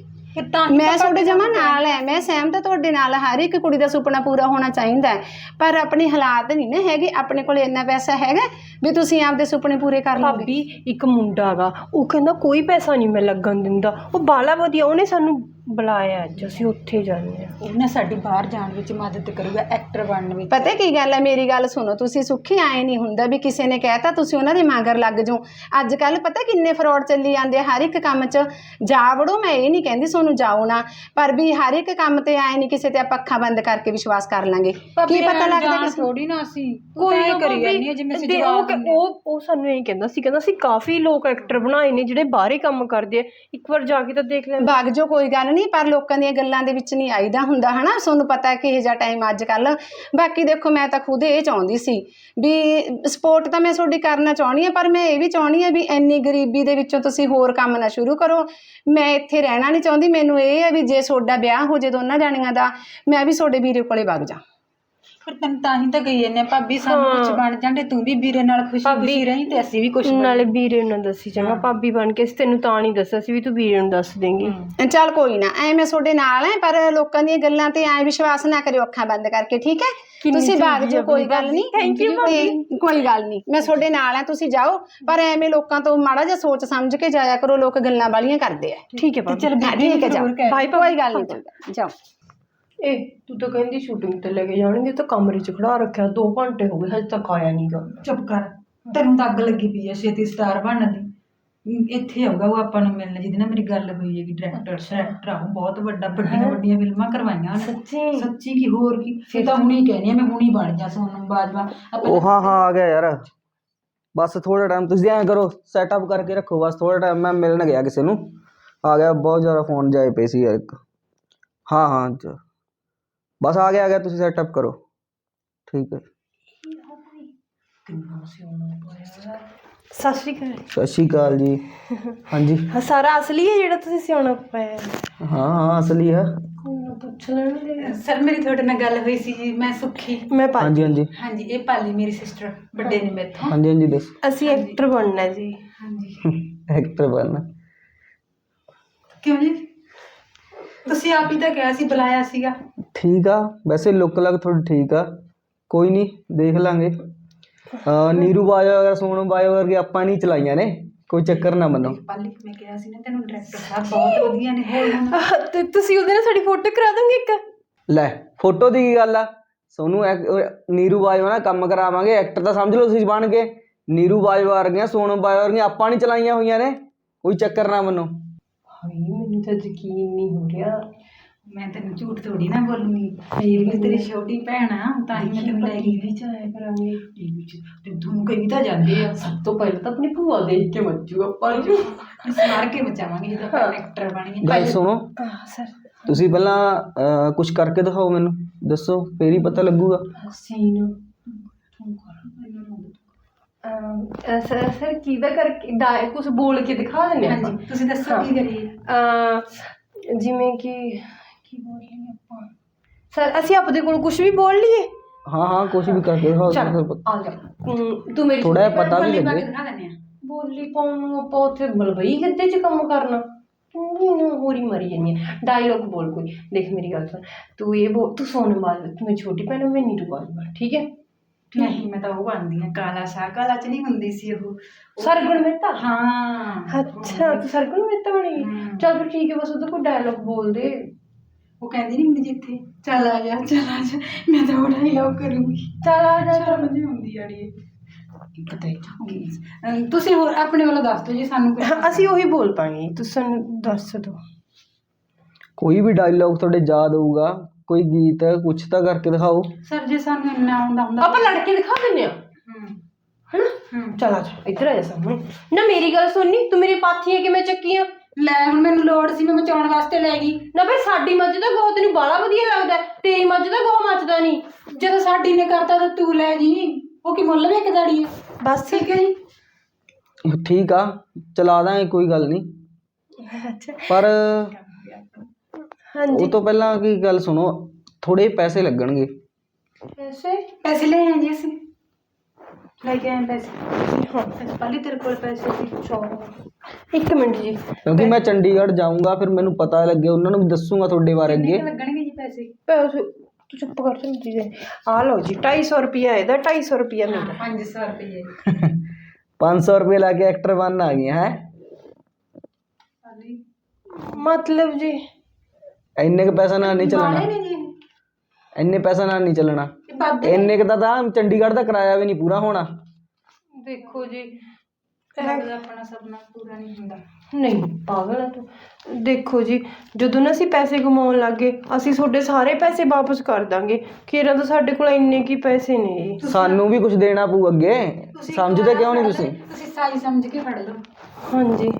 ਮੈਂ ਤੁਹਾਡੇ ਜਮਾ ਨਾਲ ਹੈ ਮੈਂ ਸਹਿਮਤ ਹਾਂ ਤੁਹਾਡੇ ਨਾਲ ਹਰ ਇੱਕ ਕੁੜੀ ਦਾ ਸੁਪਨਾ ਪੂਰਾ ਹੋਣਾ ਚਾਹੀਦਾ ਹੈ ਪਰ ਆਪਣੇ ਹਾਲਾਤ ਨਹੀਂ ਨਾ ਹੈਗੇ ਆਪਣੇ ਕੋਲ ਇੰਨਾ ਪੈਸਾ ਹੈਗਾ ਵੀ ਤੁਸੀਂ ਆਪਦੇ ਸੁਪਨੇ ਪੂਰੇ ਕਰ ਲਓਗੇ। ਭਾਬੀ ਇੱਕ ਮੁੰਡਾ ਗਾ ਉਹ ਕਹਿੰਦਾ ਕੋਈ ਪੈਸਾ ਨਹੀਂ ਮੈਂ ਲੱਗਣ ਦਿੰਦਾ। ਉਹ ਬਾਲਾ ਵਧੀਆ ਉਹਨੇ ਸਾਨੂੰ ਬੁਲਾਇਆ ਅੱਜ ਅਸੀਂ ਉੱਥੇ ਜਾਂਦੇ ਆ ਉਹਨੇ ਸਾਡੀ ਬਾਹਰ ਜਾਣ ਵਿੱਚ ਮਦਦ ਕਰੂਗਾ ਐਕਟਰ ਬਣਨ ਵਿੱਚ। ਪਤਾ ਕੀ ਗੱਲ ਹੈ ਮੇਰੀ ਗੱਲ ਸੁਣੋ ਤੁਸੀਂ ਸੁੱਖੀ ਆਏ ਨਹੀਂ ਹੁੰਦਾ ਵੀ ਕਿਸੇ ਨੇ ਕਹਿਤਾ ਤੁਸੀਂ ਉਹਨਾਂ ਦੇ ਮਗਰ ਲੱਗ ਜਾਓ। ਅੱਜ ਕੱਲ ਪਤਾ ਕਿੰਨੇ ਫਰਾਡ ਚੱਲੀ ਜਾਂਦੇ ਆ ਹਰ ਇੱਕ ਕੰਮ 'ਚ ਜਾ ਵੜੋ ਮੈਂ ਇਹ ਨਹੀਂ ਕਹਿੰਦੀ ਤੁਹਾਨੂੰ ਜਾਓ ਨਾ ਪਰ ਵੀ ਹਰ ਇੱਕ ਕੰਮ ਤੇ ਆਏ ਨਹੀਂ ਕਿਸੇ ਤੇ ਆਪਾਂ ਅੱਖਾਂ ਬੰਦ ਕਰਕੇ ਵਿਸ਼ਵਾਸ ਕਰ ਲਾਂਗੇ। ਕੀ ਪਤਾ ਲੱਗਦਾ ਨੂੰ? ਥੋੜੀ ਨਾ ਅਸੀਂ ਕੋਈ ਨਾ ਕਰੀ ਜਾਂਦੀ ਹੈ ਜਿਵੇਂ ਅਸੀਂ ਤੇ ਜਵਾਬ ਉਹ ਕ- ਉਹ ਉਹ ਸਾਨੂੰ ਇਹ ਕਹਿੰਦਾ ਸੀ ਕਹਿੰਦਾ ਸੀ ਕਾਫੀ ਲੋਕ ਐਕਟਰ ਬਣਾਏ ਨੇ ਜਿਹੜੇ ਬਾਹਰੇ ਕੰਮ ਕਰਦੇ ਆ। ਇੱਕ ਵਾਰ ਜਾ ਕੇ ਤਾਂ ਦੇਖ ਲੈਂਦੇ। ਵਗ ਜੋ ਕੋਈ ਗੱਲ ਨਹੀਂ ਪਰ ਲੋਕਾਂ ਦੀਆਂ ਗੱਲਾਂ ਦੇ ਵਿੱਚ ਨਹੀਂ ਆਈਦਾ ਹੁੰਦਾ, ਹਨਾ? ਤੁਹਾਨੂੰ ਪਤਾ ਕਿ ਇਹ ਜਿਹਾ ਟਾਈਮ ਅੱਜ ਕੱਲ ਬਾਕੀ ਦੇਖੋ, ਮੈਂ ਤਾਂ ਖੁਦ ਇਹ ਚਾਹੁੰਦੀ ਸੀ ਵੀ ਸਪੋਰਟ ਤਾਂ ਮੈਂ ਤੁਹਾਡੀ ਕਰਨਾ ਚਾਹੁੰਦੀ ਹਾਂ, ਪਰ ਮੈਂ ਇਹ ਵੀ ਚਾਹੁੰਦੀ ਹਾਂ ਵੀ ਇੰਨੀ ਗਰੀਬੀ ਦੇ ਵਿੱਚੋਂ ਤੁਸੀਂ ਹੋਰ ਕੰਮ ਨਾ ਸ਼ੁਰੂ ਕਰੋ। ਮੈਂ ਇੱਥੇ ਰਹਿਣਾ ਨਹੀਂ ਚਾਹੁੰਦੀ, ਮੈਨੂੰ ਇਹ ਹੈ ਵੀ ਜੇ ਤੁਹਾਡਾ ਵਿਆਹ ਹੋ ਜੇ ਦੋਨਾਂ ਜਾਣੀਆਂ ਦਾ, ਮੈਂ ਵੀ ਤੁਹਾਡੇ ਵੀਰੇ ਕੋਲੇ ਵਗ ਜਾ। ਫਿਰ ਤੈਨੂੰ ਤਾਂ ਹੀ ਤਾਂ ਗਈ ਇਹਨੇ ਭਾਬੀ ਸਾਨੂੰ ਕੁਝ ਬਣ ਜਾਂਦੇ ਤੂੰ ਵੀ ਵੀਰੇ ਨਾਲ ਖੁਸ਼ੀ ਖੁਸ਼ੀ ਰਹੀ ਤੇ ਅਸੀਂ ਵੀ ਕੁਝ ਨਾਲੇ ਵੀਰੇ ਨੂੰ ਦੱਸੀ ਚੰਗਾ ਭਾਬੀ ਬਣ ਕੇ ਅਸੀਂ ਤੈਨੂੰ ਤਾਂ ਨਹੀਂ ਦੱਸਿਆ ਸੀ ਵੀ ਤੂੰ ਵੀਰੇ ਨੂੰ ਦੱਸ ਦੇਂਗੀ। ਚੱਲ ਕੋਈ ਨਾ ਐ ਮੈਂ ਤੁਹਾਡੇ ਨਾਲ ਐ ਪਰ ਲੋਕਾਂ ਦੀਆਂ ਗੱਲਾਂ ਤੇ ਐ ਵਿਸ਼ਵਾਸ ਨਾ ਕਰਿਓ ਅੱਖਾਂ ਬੰਦ ਕਰਕੇ ਠੀਕ ਹੈ? ਤੁਸੀਂ ਭਾਗ ਜਾਓ ਕੋਈ ਗੱਲ ਨਹੀਂ। ਥੈਂਕ ਯੂ ਕੋਈ ਗੱਲ ਨਹੀਂ ਮੈਂ ਤੁਹਾਡੇ ਨਾਲ ਐ ਤੁਸੀਂ ਜਾਓ ਪਰ ਐਵੇਂ ਲੋਕਾਂ ਤੋਂ ਮਾੜਾ ਜਿਹਾ ਸੋਚ ਸਮਝ ਕੇ ਜਾਇਆ ਕਰੋ ਲੋਕ ਗੱਲਾਂ ਵਾਲੀਆਂ ਕਰਦੇ ਆ। ਠੀਕ ਹੈ ਭਾਬੀ। ਚੱਲ ਹਾਂ, ਠੀਕ ਹੈ ਜਾਓ। ਭਾਈ ਕੋਈ ਗੱਲ ਨਹੀਂ ਜਾਓ। ਇਹ ਤੂੰ ਤਾਂ ਕਹਿੰਦੀ ਸ਼ੂਟਿੰਗ ਤੇ ਲੈ ਕੇ ਜਾਣਗੇ ਤਾਂ ਕਮਰੇ 'ਚ ਖੜਾ ਰੱਖਿਆ 2 ਘੰਟੇ ਹੋ ਗਏ ਹਜੇ ਤੱਕ ਆਇਆ ਨਹੀਂਗਾ ਚੁੱਪ ਕਰ ਤੈਨੂੰ ਤਾਂ ਅੱਗ ਲੱਗੀ ਪਈ ਆ ਛੇਤੀ ਸਟਾਰ ਬਣਨ ਦੀ। ਅਮ ਇੱਥੇ ਆਊਗਾ ਉਹ ਆਪਾਂ ਨੂੰ ਮਿਲਣ ਜਿਹਦੇ ਨਾਲ ਮੇਰੀ ਗੱਲ ਹੋਈ ਹੈਗੀ ਡਾਇਰੈਕਟਰ ਡਾਇਰੈਕਟਰ ਆ ਉਹ ਬਹੁਤ ਵੱਡਾ ਵੱਡੀਆਂ ਵੱਡੀਆਂ ਫਿਲਮਾਂ ਕਰਵਾਈਆਂ ਉਹਨੇ। ਸੱਚੀ? ਸੱਚੀ ਕੀ ਹੋਰ ਕੀ? ਇਹ ਤਾਂ ਹੁਣੀ ਕਹਿੰਦੀ ਆ ਮੈਂ ਹੁਣੀ ਬਣ ਜਾ ਸੋਨਮ ਬਾਜਵਾ ਆਪਾਂ ਉਹ ਹਾਂ ਹਾਂ ਆ ਗਿਆ ਯਾਰ। ਬਸ ਥੋੜਾ ਟਾਈਮ ਤੁਸੀਂ ਐਂ ਕਰੋ ਸੈਟਅਪ ਕਰਕੇ ਰੱਖੋ ਬਸ ਥੋੜਾ ਟਾਈਮ ਮੈਂ ਮਿਲਣ ਗਿਆ ਕਿਸੇ ਨੂੰ। ਆ ਗਿਆ ਬਹੁਤ ਜ਼ਿਆਦਾ ਫੋਨ ਜਾਏ ਪਏ ਸੀ ਯਾਰ ਇੱਕ। ਹਾਂ ਹਾਂ ਚ ਬਸ ਆ ਗਿਆ ਆ ਗਿਆ ਤੁਸੀਂ ਸੈਟਅਪ ਕਰੋ। ਠੀਕ ਹੈ। ਸਤਿ ਸ਼੍ਰੀ ਅਕਾਲ। ਸਤਿ ਸ਼੍ਰੀ ਅਕਾਲ ਜੀ। ਹਾਂਜੀ। ਹਾਂ ਸਾਰਾ ਅਸਲੀ ਹੈ ਜਿਹੜਾ ਤੁਸੀਂ ਸਿਉਣਾ ਪਾਇਆ ਹੈ? ਹਾਂ ਅਸਲੀ ਹੈ। ਕੋਈ ਨਾ ਪੁੱਛ ਲੈਣਗੇ ਸਰ ਮੇਰੀ ਤੁਹਾਡੇ ਨਾਲ ਗੱਲ ਹੋਈ ਸੀ ਜੀ ਮੈਂ ਸੁੱਖੀ। ਮੈਂ ਪਾ ਹਾਂਜੀ ਹਾਂਜੀ। ਹਾਂਜੀ ਇਹ ਪਾਲੀ ਮੇਰੀ ਸਿਸਟਰ ਵੱਡੇ ਨੇ ਮੇਥੋਂ ਹਾਂਜੀ ਹਾਂਜੀ ਦੱਸ। ਅਸੀਂ ਐਕਟਰ ਬਣਨਾ ਜੀ। ਹਾਂਜੀ। ਐਕਟਰ ਬਣਨਾ। ਕਿਉਂ ਜੀ? ਤੁਸੀਂ ਆਪ ਹੀ ਤਾਂ ਕਿਹਾ ਸੀ ਬੁਲਾਇਆ ਸੀਗਾ। ਠੀਕ ਆ ਵੈਸੇ ਲੁੱਕ ਲੱਗ ਥੋੜੀ ਠੀਕ ਆ। ਕੋਈ ਨਹੀਂ ਦੇਖ ਲਾਂਗੇ। ਅਹ ਨੀਰੂ ਬਾਜਵਾ ਵਗੈਰਾ ਸੋਨਮ ਬਾਜਵਾ ਵਰਗੇ ਆਪਾਂ ਨਹੀਂ ਚਲਾਈਆਂ ਨੇ। ਕੋਈ ਚੱਕਰ ਨਾ ਮੰਨੋ। ਪਾਲੀ ਮੈਂ ਕਿਹਾ ਸੀ ਨਾ ਤੈਨੂੰ ਡਾਇਰੈਕਟਰ ਸਾਹਿਬ ਬਹੁਤ ਵਧੀਆ ਨੇ ਹੋਰ ਹੁਣ ਆਹ, ਤੇ ਤੁਸੀਂ ਉਹਦੇ ਨਾਲ ਸਾਡੀ ਫੋਟੋ ਕਰਾ ਦੋਗੇ ਇੱਕ? ਲੈ ਫੋਟੋ ਦੀ ਕੀ ਗੱਲ ਆ? ਸੋਨੂੰ ਐਕ- ਉਹ ਨੀਰੂ ਬਾਜਵਾ ਨਾਲ ਕੰਮ ਕਰਾਵਾਂਗੇ ਐਕਟਰ ਤਾਂ ਸਮਝ ਲਓ ਤੁਸੀਂ ਬਣ ਕੇ। ਨੀਰੂ ਬਾਜਵਾ ਵਰਗੀਆਂ ਸੋਨਮ ਬਾਜਵਾ ਵਰਗੀਆਂ ਆਪਾਂ ਨਹੀਂ ਚਲਾਈਆਂ ਹੋਈਆਂ ਨੇ। ਕੋਈ ਚੱਕਰ ਨਾ ਮੈਨੂੰ। ਤਾਂ ਯਕੀਨ ਨਹੀਂ ਹੋ ਰਿਹਾ। ਮੈਂ ਤੈਨੂੰ ਝੂਠ ਥੋੜੀ ਨਾ ਬੋਲੂੰਗੀ। ਵੀ ਤੇਰੀ ਛੋਟੀ ਭੈਣ ਆ ਤਾਂ ਹੀ ਮੈਂ ਤੈਨੂੰ ਲੈ ਗਈ। ਟੀਵੀ ਚ ਆਇਆ ਕਰਾਂਗੇ ਟੀਵੀ ਚ। ਤੇ ਤੁਹਾਨੂੰ ਕਹੀ ਤਾਂ ਜਾਂਦੇ ਆ ਸਭ ਤੋਂ ਪਹਿਲਾਂ ਤਾਂ ਆਪਣੀ ਭੂਆ ਦੇਖ ਕੇ ਮੱਜੂ ਆਪਾਂ ਨੂੰ ਅਸੀਂ ਮਾਰ ਕੇ ਬਚਾਵਾਂਗੇ ਜਦੋਂ ਆਪਾਂ ਐਕਟਰ ਬਣੀਏ। ਗੱਲ ਸੁਣੋ। ਸਰ। ਤੁਸੀਂ ਪਹਿਲਾਂ ਕੁਝ ਕਰਕੇ ਦਿਖਾਓ ਮੈਨੂੰ। ਦੱਸੋ ਫੇਰ ਹੀ ਪਤਾ ਲੱਗੂਗਾ। ਸੀਨ ਸਰ ਸਰ ਕਿਹਦਾ ਕਰਕੇ ਡਾਇ ਕੁਝ ਬੋਲ ਕੇ ਦਿਖਾ ਦਿੰਦੇ ਆਪਾਂ ਹਾਂਜੀ ਤੁਸੀਂ ਦੱਸੋ ਕੀ ਕਰੀਏ ਅਹ ਜਿਵੇਂ ਕਿ ਕੀ ਬੋਲ ਰਹੇ ਨੇ ਆਪਾਂ ਸਰ ਅਸੀਂ ਆਪਦੇ ਕੋਲ ਕੁਝ ਵੀ ਬੋਲ ਲਈਏ ਹਾਂ ਹਾਂ ਕੁਝ ਵੀ ਕਰਕੇ ਦਿਖਾਓ ਚੱਲ ਫਿਰ ਪਤਾ- ਆ ਜਾ ਹਮ, ਤੂੰ ਮੇਰੀ ਥੋੜ੍ਹਾ ਜਿਹਾ ਪਤਾ ਵੀ ਬੋਲੀ ਪਾ ਲੱਗੇ ਕੇ ਦਿਖਾ ਦਿੰਦੇ ਆ ਬੋਲੀ ਪਾਉਣ ਨੂੰ ਆਪਾਂ ਉੱਥੇ ਮਲਬਈ ਗੱਦੇ 'ਚ ਕੰਮ ਕਰਨਾ ਤੂੰ ਵੀ ਨਾ ਹੋਰੀ ਮਰੀ ਜਾਂਦੀ ਹੈ ਡਾਇਲੋਗ ਬੋਲ ਕੋਈ ਦੇਖ ਮੇਰੀ ਗੱਲ ਸੁਣ ਤੂੰ ਇਹ ਬੋਲ ਤੂੰ ਸੋਨ ਬਾਜ ਤੂੰ ਮੇਰੀ ਛੋਟੀ ਭੈਣ ਮੈਂ ਨੀਰੂ ਬਾਜ ਠੀਕ ਹੈ ਨਹੀਂ। ਮੈਂ ਤਾਂ ਉਹ ਬਣਦੀ ਆ ਕਾਲਾ ਸ਼ਾਹ ਕਾਲਾ ਚ ਨਹੀਂ ਹੁੰਦੀ ਸੀ ਉਹ। ਸਰਗੁਣ ਮਹਿਤਾ? ਹਾਂ। ਅੱਛਾ ਤੂੰ ਸਰਗੁਣ ਮਹਿਤਾ ਬਣੀ? ਹਮ। ਚੱਲ ਫਿਰ ਠੀਕ ਹੈ ਬਸ ਉਹਦਾ ਕੋਈ ਡਾਇਲੋਗ ਬੋਲ ਦੇ ਉਹ ਕਹਿੰਦੀ ਨਹੀਂ ਹੁੰਦੀ ਜਿੱਥੇ। ਚੱਲ ਆ ਜਾ ਚੱਲ ਆ ਜਾ ਮੈਂ ਤਾਂ ਬੜਾ ਹੀ ਲਵ ਕਰੂੰਗੀ। ਚੱਲ ਆ ਜਾ। ਸ਼ਰਮ ਜੀ ਹੁੰਦੀ ਆੜੀ ਪਤਾ ਹੀ ਨਹੀਂ ਤੁਸੀਂ ਹੋਰ ਆਪਣੇ ਵੱਲੋਂ ਦੱਸ ਦਿਓ ਜੀ ਸਾਨੂੰ ਕੋਈ ਅਸੀਂ ਉਹੀ ਬੋਲ ਪਾਂਗੇ ਤੂੰ ਸਾਨੂੰ ਦੱਸ ਦੋ ਕੋਈ ਵੀ ਡਾਇਲੌਗ ਤੁਹਾਡੇ ਯਾਦ ਹੋਊਗਾ ਕੋਈ ਗੀਤ ਕੁਛ ਤਾਂ ਕਰਕੇ ਦਿਖਾਓ। ਸਰ ਜੇ ਸਾਨੂੰ ਇੰਨਾ ਆਉਂਦਾ ਹੁੰਦਾ ਆਪਾਂ ਲੜ ਕੇ ਦਿਖਾ ਦਿੰਨੇ ਆ ਹੂੰ। ਹਨਾ? ਚੱਲ ਆ ਜਾ ਇੱਧਰ ਆ ਜਾ ਸਾਹਮਣੇ। ਨਾ ਮੇਰੀ ਗੱਲ ਸੁਣਨੀ ਤੂੰ ਮੇਰੀ ਪਾਥੀਆਂ ਕਿਵੇਂ ਚੱਕੀਆਂ? ਲੈ ਹੁਣ ਮੈਨੂੰ ਲੋੜ ਸੀ ਮੈਂ ਮਚਾਉਣ ਵਾਸਤੇ ਲੈ ਗਈ। ਨਾ ਬਈ ਸਾਡੀ ਮੱਝ ਦਾ ਗੋਹ ਤੈਨੂੰ ਬਾਲਾ ਵਧੀਆ ਲੱਗਦਾ ਹੈ, ਤੇਰੀ ਮੱਝ ਦਾ ਗੋਹ ਮੱਚਦਾ ਨਹੀਂ। ਜਦੋਂ ਸਾਡੀ ਨੇ ਕਰਤਾ ਤਾਂ ਤੂੰ ਲੈ ਜੀ ਉਹ ਕੀ ਮੁੱਲ ਵੇਚਦਾੜੀ ਹੈ? ਬਸ ਠੀਕ ਹੈ ਜੀ। ਠੀਕ ਆ ਚਲਾ ਦਾਂਗੇ ਕੋਈ ਗੱਲ ਨਹੀਂ। ਅੱਛਾ। ਪਰ ਹਾਂਜੀ। ਉਹ ਤੋਂ ਪਹਿਲਾਂ ਕੀ ਗੱਲ ਸੁਣੋ ਥੋੜੇ ਪੈਸੇ ਲੱਗਣਗੇ। ਐਸੇ ਪੈਸੇ ਲੈ ਆਏ ਜੀ ਅਸੀਂ। ਲੈ ਕੇ ਆਏ ਪੈਸੇ। ਹਾਂ ਪਹਿਲੇ ਤੇਰੇ ਕੋਲ ਪੈਸੇ ਸੀ ਇੱਕ ਮਿੰਟ ਜੀ। ਕਿਉਂਕਿ ਮੈਂ ਚੰਡੀਗੜ੍ਹ ਜਾਊਂਗਾ ਫਿਰ ਮੈਨੂੰ ਪਤਾ ਲੱਗੇ ਉਹਨਾਂ ਨੂੰ ਵੀ ਦੱਸੂਗਾ ਤੁਹਾਡੇ ਬਾਰੇ ਅੱਗੇ। ਕਿੰਨੇ ਲੱਗਣਗੇ ਜੀ ਪੈਸੇ? ਪੈਸੇ ਤੂੰ ਚੁੱਪ ਕਰ ਚੱਲ ਜੀ। ਆ ਲਓ ਜੀ 250 ਰੁਪਿਆ ਇਹਦਾ 250 ਰੁਪਿਆ ਮੇਰਾ 500 ਰੁਪਏ 500 ਰੁਪਏ ਲਾ ਕੇ ਐਕਟਰ ਬਣਨ ਆ ਗਏ ਹੈ? ਮਤਲਬ ਜੀ ਇੰਨੇ ਕ ਪੈਸਾ ਨਾਲ ਨਹੀਂ ਚੱਲਣਾ। ਬਾਲੇ ਨੇ ਜੀ। ਇੰਨੇ ਪੈਸਾ ਨਾਲ ਨਹੀਂ ਚੱਲਣਾ। ਇੰਨੇ ਕ ਦਾ ਤਾਂ ਚੰਡੀਗੜ੍ਹ ਦਾ ਕਿਰਾਇਆ ਵੀ ਨਹੀਂ ਪੂਰਾ ਹੋਣਾ। ਦੇਖੋ ਜੀ ਲੱਗਦਾ ਆਪਣਾ ਸੁਪਨਾ ਪੂਰਾ ਨਹੀਂ ਹੁੰਦਾ। ਨਹੀਂ ਪਾਗਲ ਹੈ ਤੂੰ। ਦੇਖੋ ਜੀ ਜਦੋਂ ਨਾ ਅਸੀਂ ਪੈਸੇ ਕਮਾਉਣ ਲੱਗੇ ਅਸੀਂ ਤੁਹਾਡੇ ਸਾਰੇ ਪੈਸੇ ਵਾਪਸ ਕਰ ਦਾਂਗੇ। ਕਿਰਾਂ ਤਾਂ ਸਾਡੇ ਕੋਲ ਇੰਨੇ ਕੀ ਪੈਸੇ ਨੇ। ਜੀ ਸਾਨੂੰ ਵੀ ਕੁਝ ਦੇਣਾ ਪਊ ਅੱਗੇ। ਸਮਝਦੇ ਕਿਉਂ ਨਹੀਂ ਤੁਸੀਂ? ਤੁਸੀਂ ਸਾਈ ਸਮਝ ਕੇ ਫੜ ਲਓ। ਹਾਂਜੀ।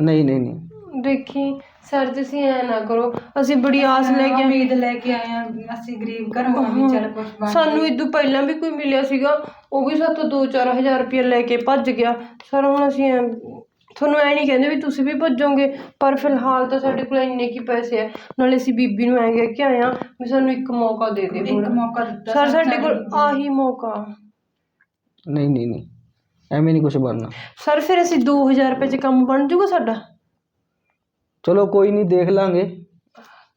ਨਹੀਂ ਨਹੀਂ ਨਹੀਂ। ਦੇਖੀ ਸਰ ਤੁਸੀਂ ਐ ਨਾ ਕਰੋ। ਅਸੀਂ ਬੜੀ ਆਸ ਲੈ ਕੇ ਉਮੀਦ ਲੈ ਕੇ ਆਏ ਆ ਅਸੀਂ ਗਰੀਬ ਘਰੋਂ ਆ ਵੀ ਚੱਲ ਕੁਛ ਬਣ ਸਾਨੂੰ ਇਦੋਂ ਪਹਿਲਾਂ ਵੀ ਕੋਈ ਮਿਲਿਆ ਸੀਗਾ। ਉਹ ਵੀ ਸਾਤੋਂ 2-4000 ਰੁਪਏ ਲੈ ਕੇ ਭੱਜ ਗਿਆ। ਸਰ ਹੁਣ ਅਸੀਂ ਐਂ- ਤੁਹਾਨੂੰ ਐ ਨਹੀਂ ਕਹਿੰਦੇ ਵੀ ਤੁਸੀਂ ਵੀ ਭੱਜੋਗੇ ਪਰ ਫਿਲਹਾਲ ਤਾਂ ਸਾਡੇ ਕੋਲ ਇੰਨੇ ਕੀ ਪੈਸੇ ਆ। ਨਾਲੇ ਅਸੀਂ ਬੀਬੀ ਨੂੰ ਐਂ ਕਹਿ ਕੇ ਆਏ ਆ ਵੀ ਸਾਨੂੰ ਇੱਕ ਮੌਕਾ ਦੇ ਦੇ ਇੱਕ ਮੌਕਾ ਦਿੱਤਾ ਸਰ ਸਾਡੇ ਕੋਲ ਆਹੀ ਮੌਕਾ। ਨਹੀਂ ਨਹੀਂ ਨਹੀਂ। ਐਵੇਂ ਨਹੀਂ ਕੁਝ ਬਣਨਾ। ਸਰ ਫਿਰ ਅਸੀਂ 2000 ਰੁਪਏ 'ਚ ਕੰਮ ਬਣ ਜਾਊਗਾ ਸਾਡਾ? ਚਲੋ ਕੋਈ ਨਹੀਂ ਦੇਖ ਲਾਂਗੇ।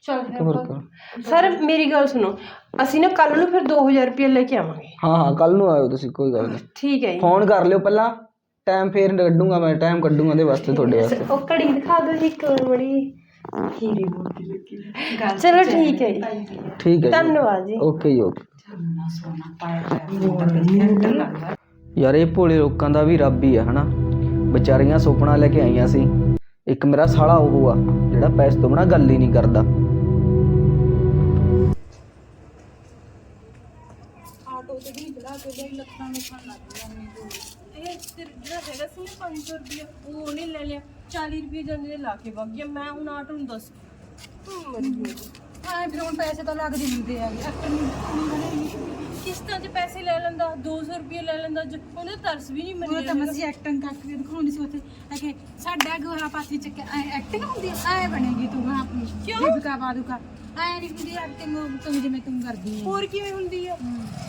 ਚਲ ਹੋਰ ਕਰ ਸਰ ਮੇਰੀ ਗੱਲ ਸੁਣੋ। ਅਸੀਂ ਨਾ ਕੱਲ ਨੂੰ ਫਿਰ 2000 ਰੁਪਏ ਲੈ ਕੇ ਆਵਾਂਗੇ। ਹਾਂ ਹਾਂ ਕੱਲ ਨੂੰ ਆਇਓ ਤੁਸੀਂ ਕੋਈ ਗੱਲ ਨਹੀਂ ਠੀਕ ਹੈ ਜੀ। ਫੋਨ ਕਰ ਲਿਓ ਪਹਿਲਾਂ। ਟਾਈਮ ਫੇਰ ਕੱਢੂੰਗਾ ਮੈਂ ਟਾਈਮ ਕੱਢੂੰਗਾ ਉਹਦੇ ਵਾਸਤੇ ਤੁਹਾਡੇ ਵਾਸਤੇ। ਉਹ ਘੜੀ ਦਿਖਾ ਦਿਓ ਜੀ ਇੱਕ ਵਾਰ ਮੜੀ। ਹੀਰੇ ਮੋਤੀ ਲੱਗੀ ਗੱਲ ਚਲੋ ਠੀਕ ਹੈ ਜੀ। ਠੀਕ ਹੈ ਜੀ। ਧੰਨਵਾਦ ਜੀ। ਓਕੇ ਜੀ ਓਕੇ। ਯਾਰ ਇਹ ਭੋਲੇ ਲੋਕਾਂ ਦਾ ਵੀ ਰੱਬ ਹੀ ਆ ਹਨਾ? ਵਿਚਾਰੀਆਂ ਸੁਪਨਾ ਲੈ ਕੇ ਆਈਆਂ ਸੀ। ਇੱਕ ਮੇਰਾ ਸਾਲਾ ਉਹ ਆ ਜਿਹੜਾ ਪੈਸੇ ਤੋਂ ਬਿਨਾ ਗੱਲ ਹੀ ਨਹੀਂ ਕਰਦਾ। ਇਹ ਜਿਹੜਾ ਹੈਗਾ ਸੀ ਨਾ 500 ਰੁਪਏ ਉਹ ਉਹਨੇ ਲੈ ਲਿਆ। 40 ਰੁਪਏ ਜਾਂਦੇ ਨੇ ਲਾ ਕੇ ਵਗ ਗਿਆ ਮੈਂ ਹੁਣ ਆਟੋ ਨੂੰ ਦੱਸ। ਹਾਂ ਫਿਰ ਹੁਣ ਪੈਸੇ ਤਾਂ ਲੱਗਦੇ ਹੁੰਦੇ ਨੂੰ ਕਿਸ਼ਤਾਂ 'ਚ ਪੈਸੇ ਲੈ ਲੈਂਦਾ 200 ਰੁਪਏ ਲੈ ਲੈਂਦਾ ਜ- ਉਹਨੇ ਤਰਸ ਵੀ ਨਹੀਂ ਉਹ ਮੰਨਿਆ ਤਾਂ ਮਸੀ ਐਕਟਿੰਗ ਕਰਕੇ ਦਿਖਾਉਂਦੀ ਸੀ ਉੱਥੇ। ਸਾਡਾ ਗੋਹਾ ਪਾਥੀ ਚੱਕ ਐਕਟਿੰਗ ਹੁੰਦੀ ਐ ਬਣੇਗੀ ਤੂੰ ਆਪਣੀ। ਕਿਉਂ? ਬਾਦੂਕਾ। ਐ ਨਹੀਂ ਹੁੰਦੀ ਐਕਟਿੰਗ ਤੂੰ ਜਿਵੇਂ ਤੂੰ ਕਰਦੀ ਹੈ ਹੋਰ ਕਿਵੇਂ ਹੁੰਦੀ ਆ?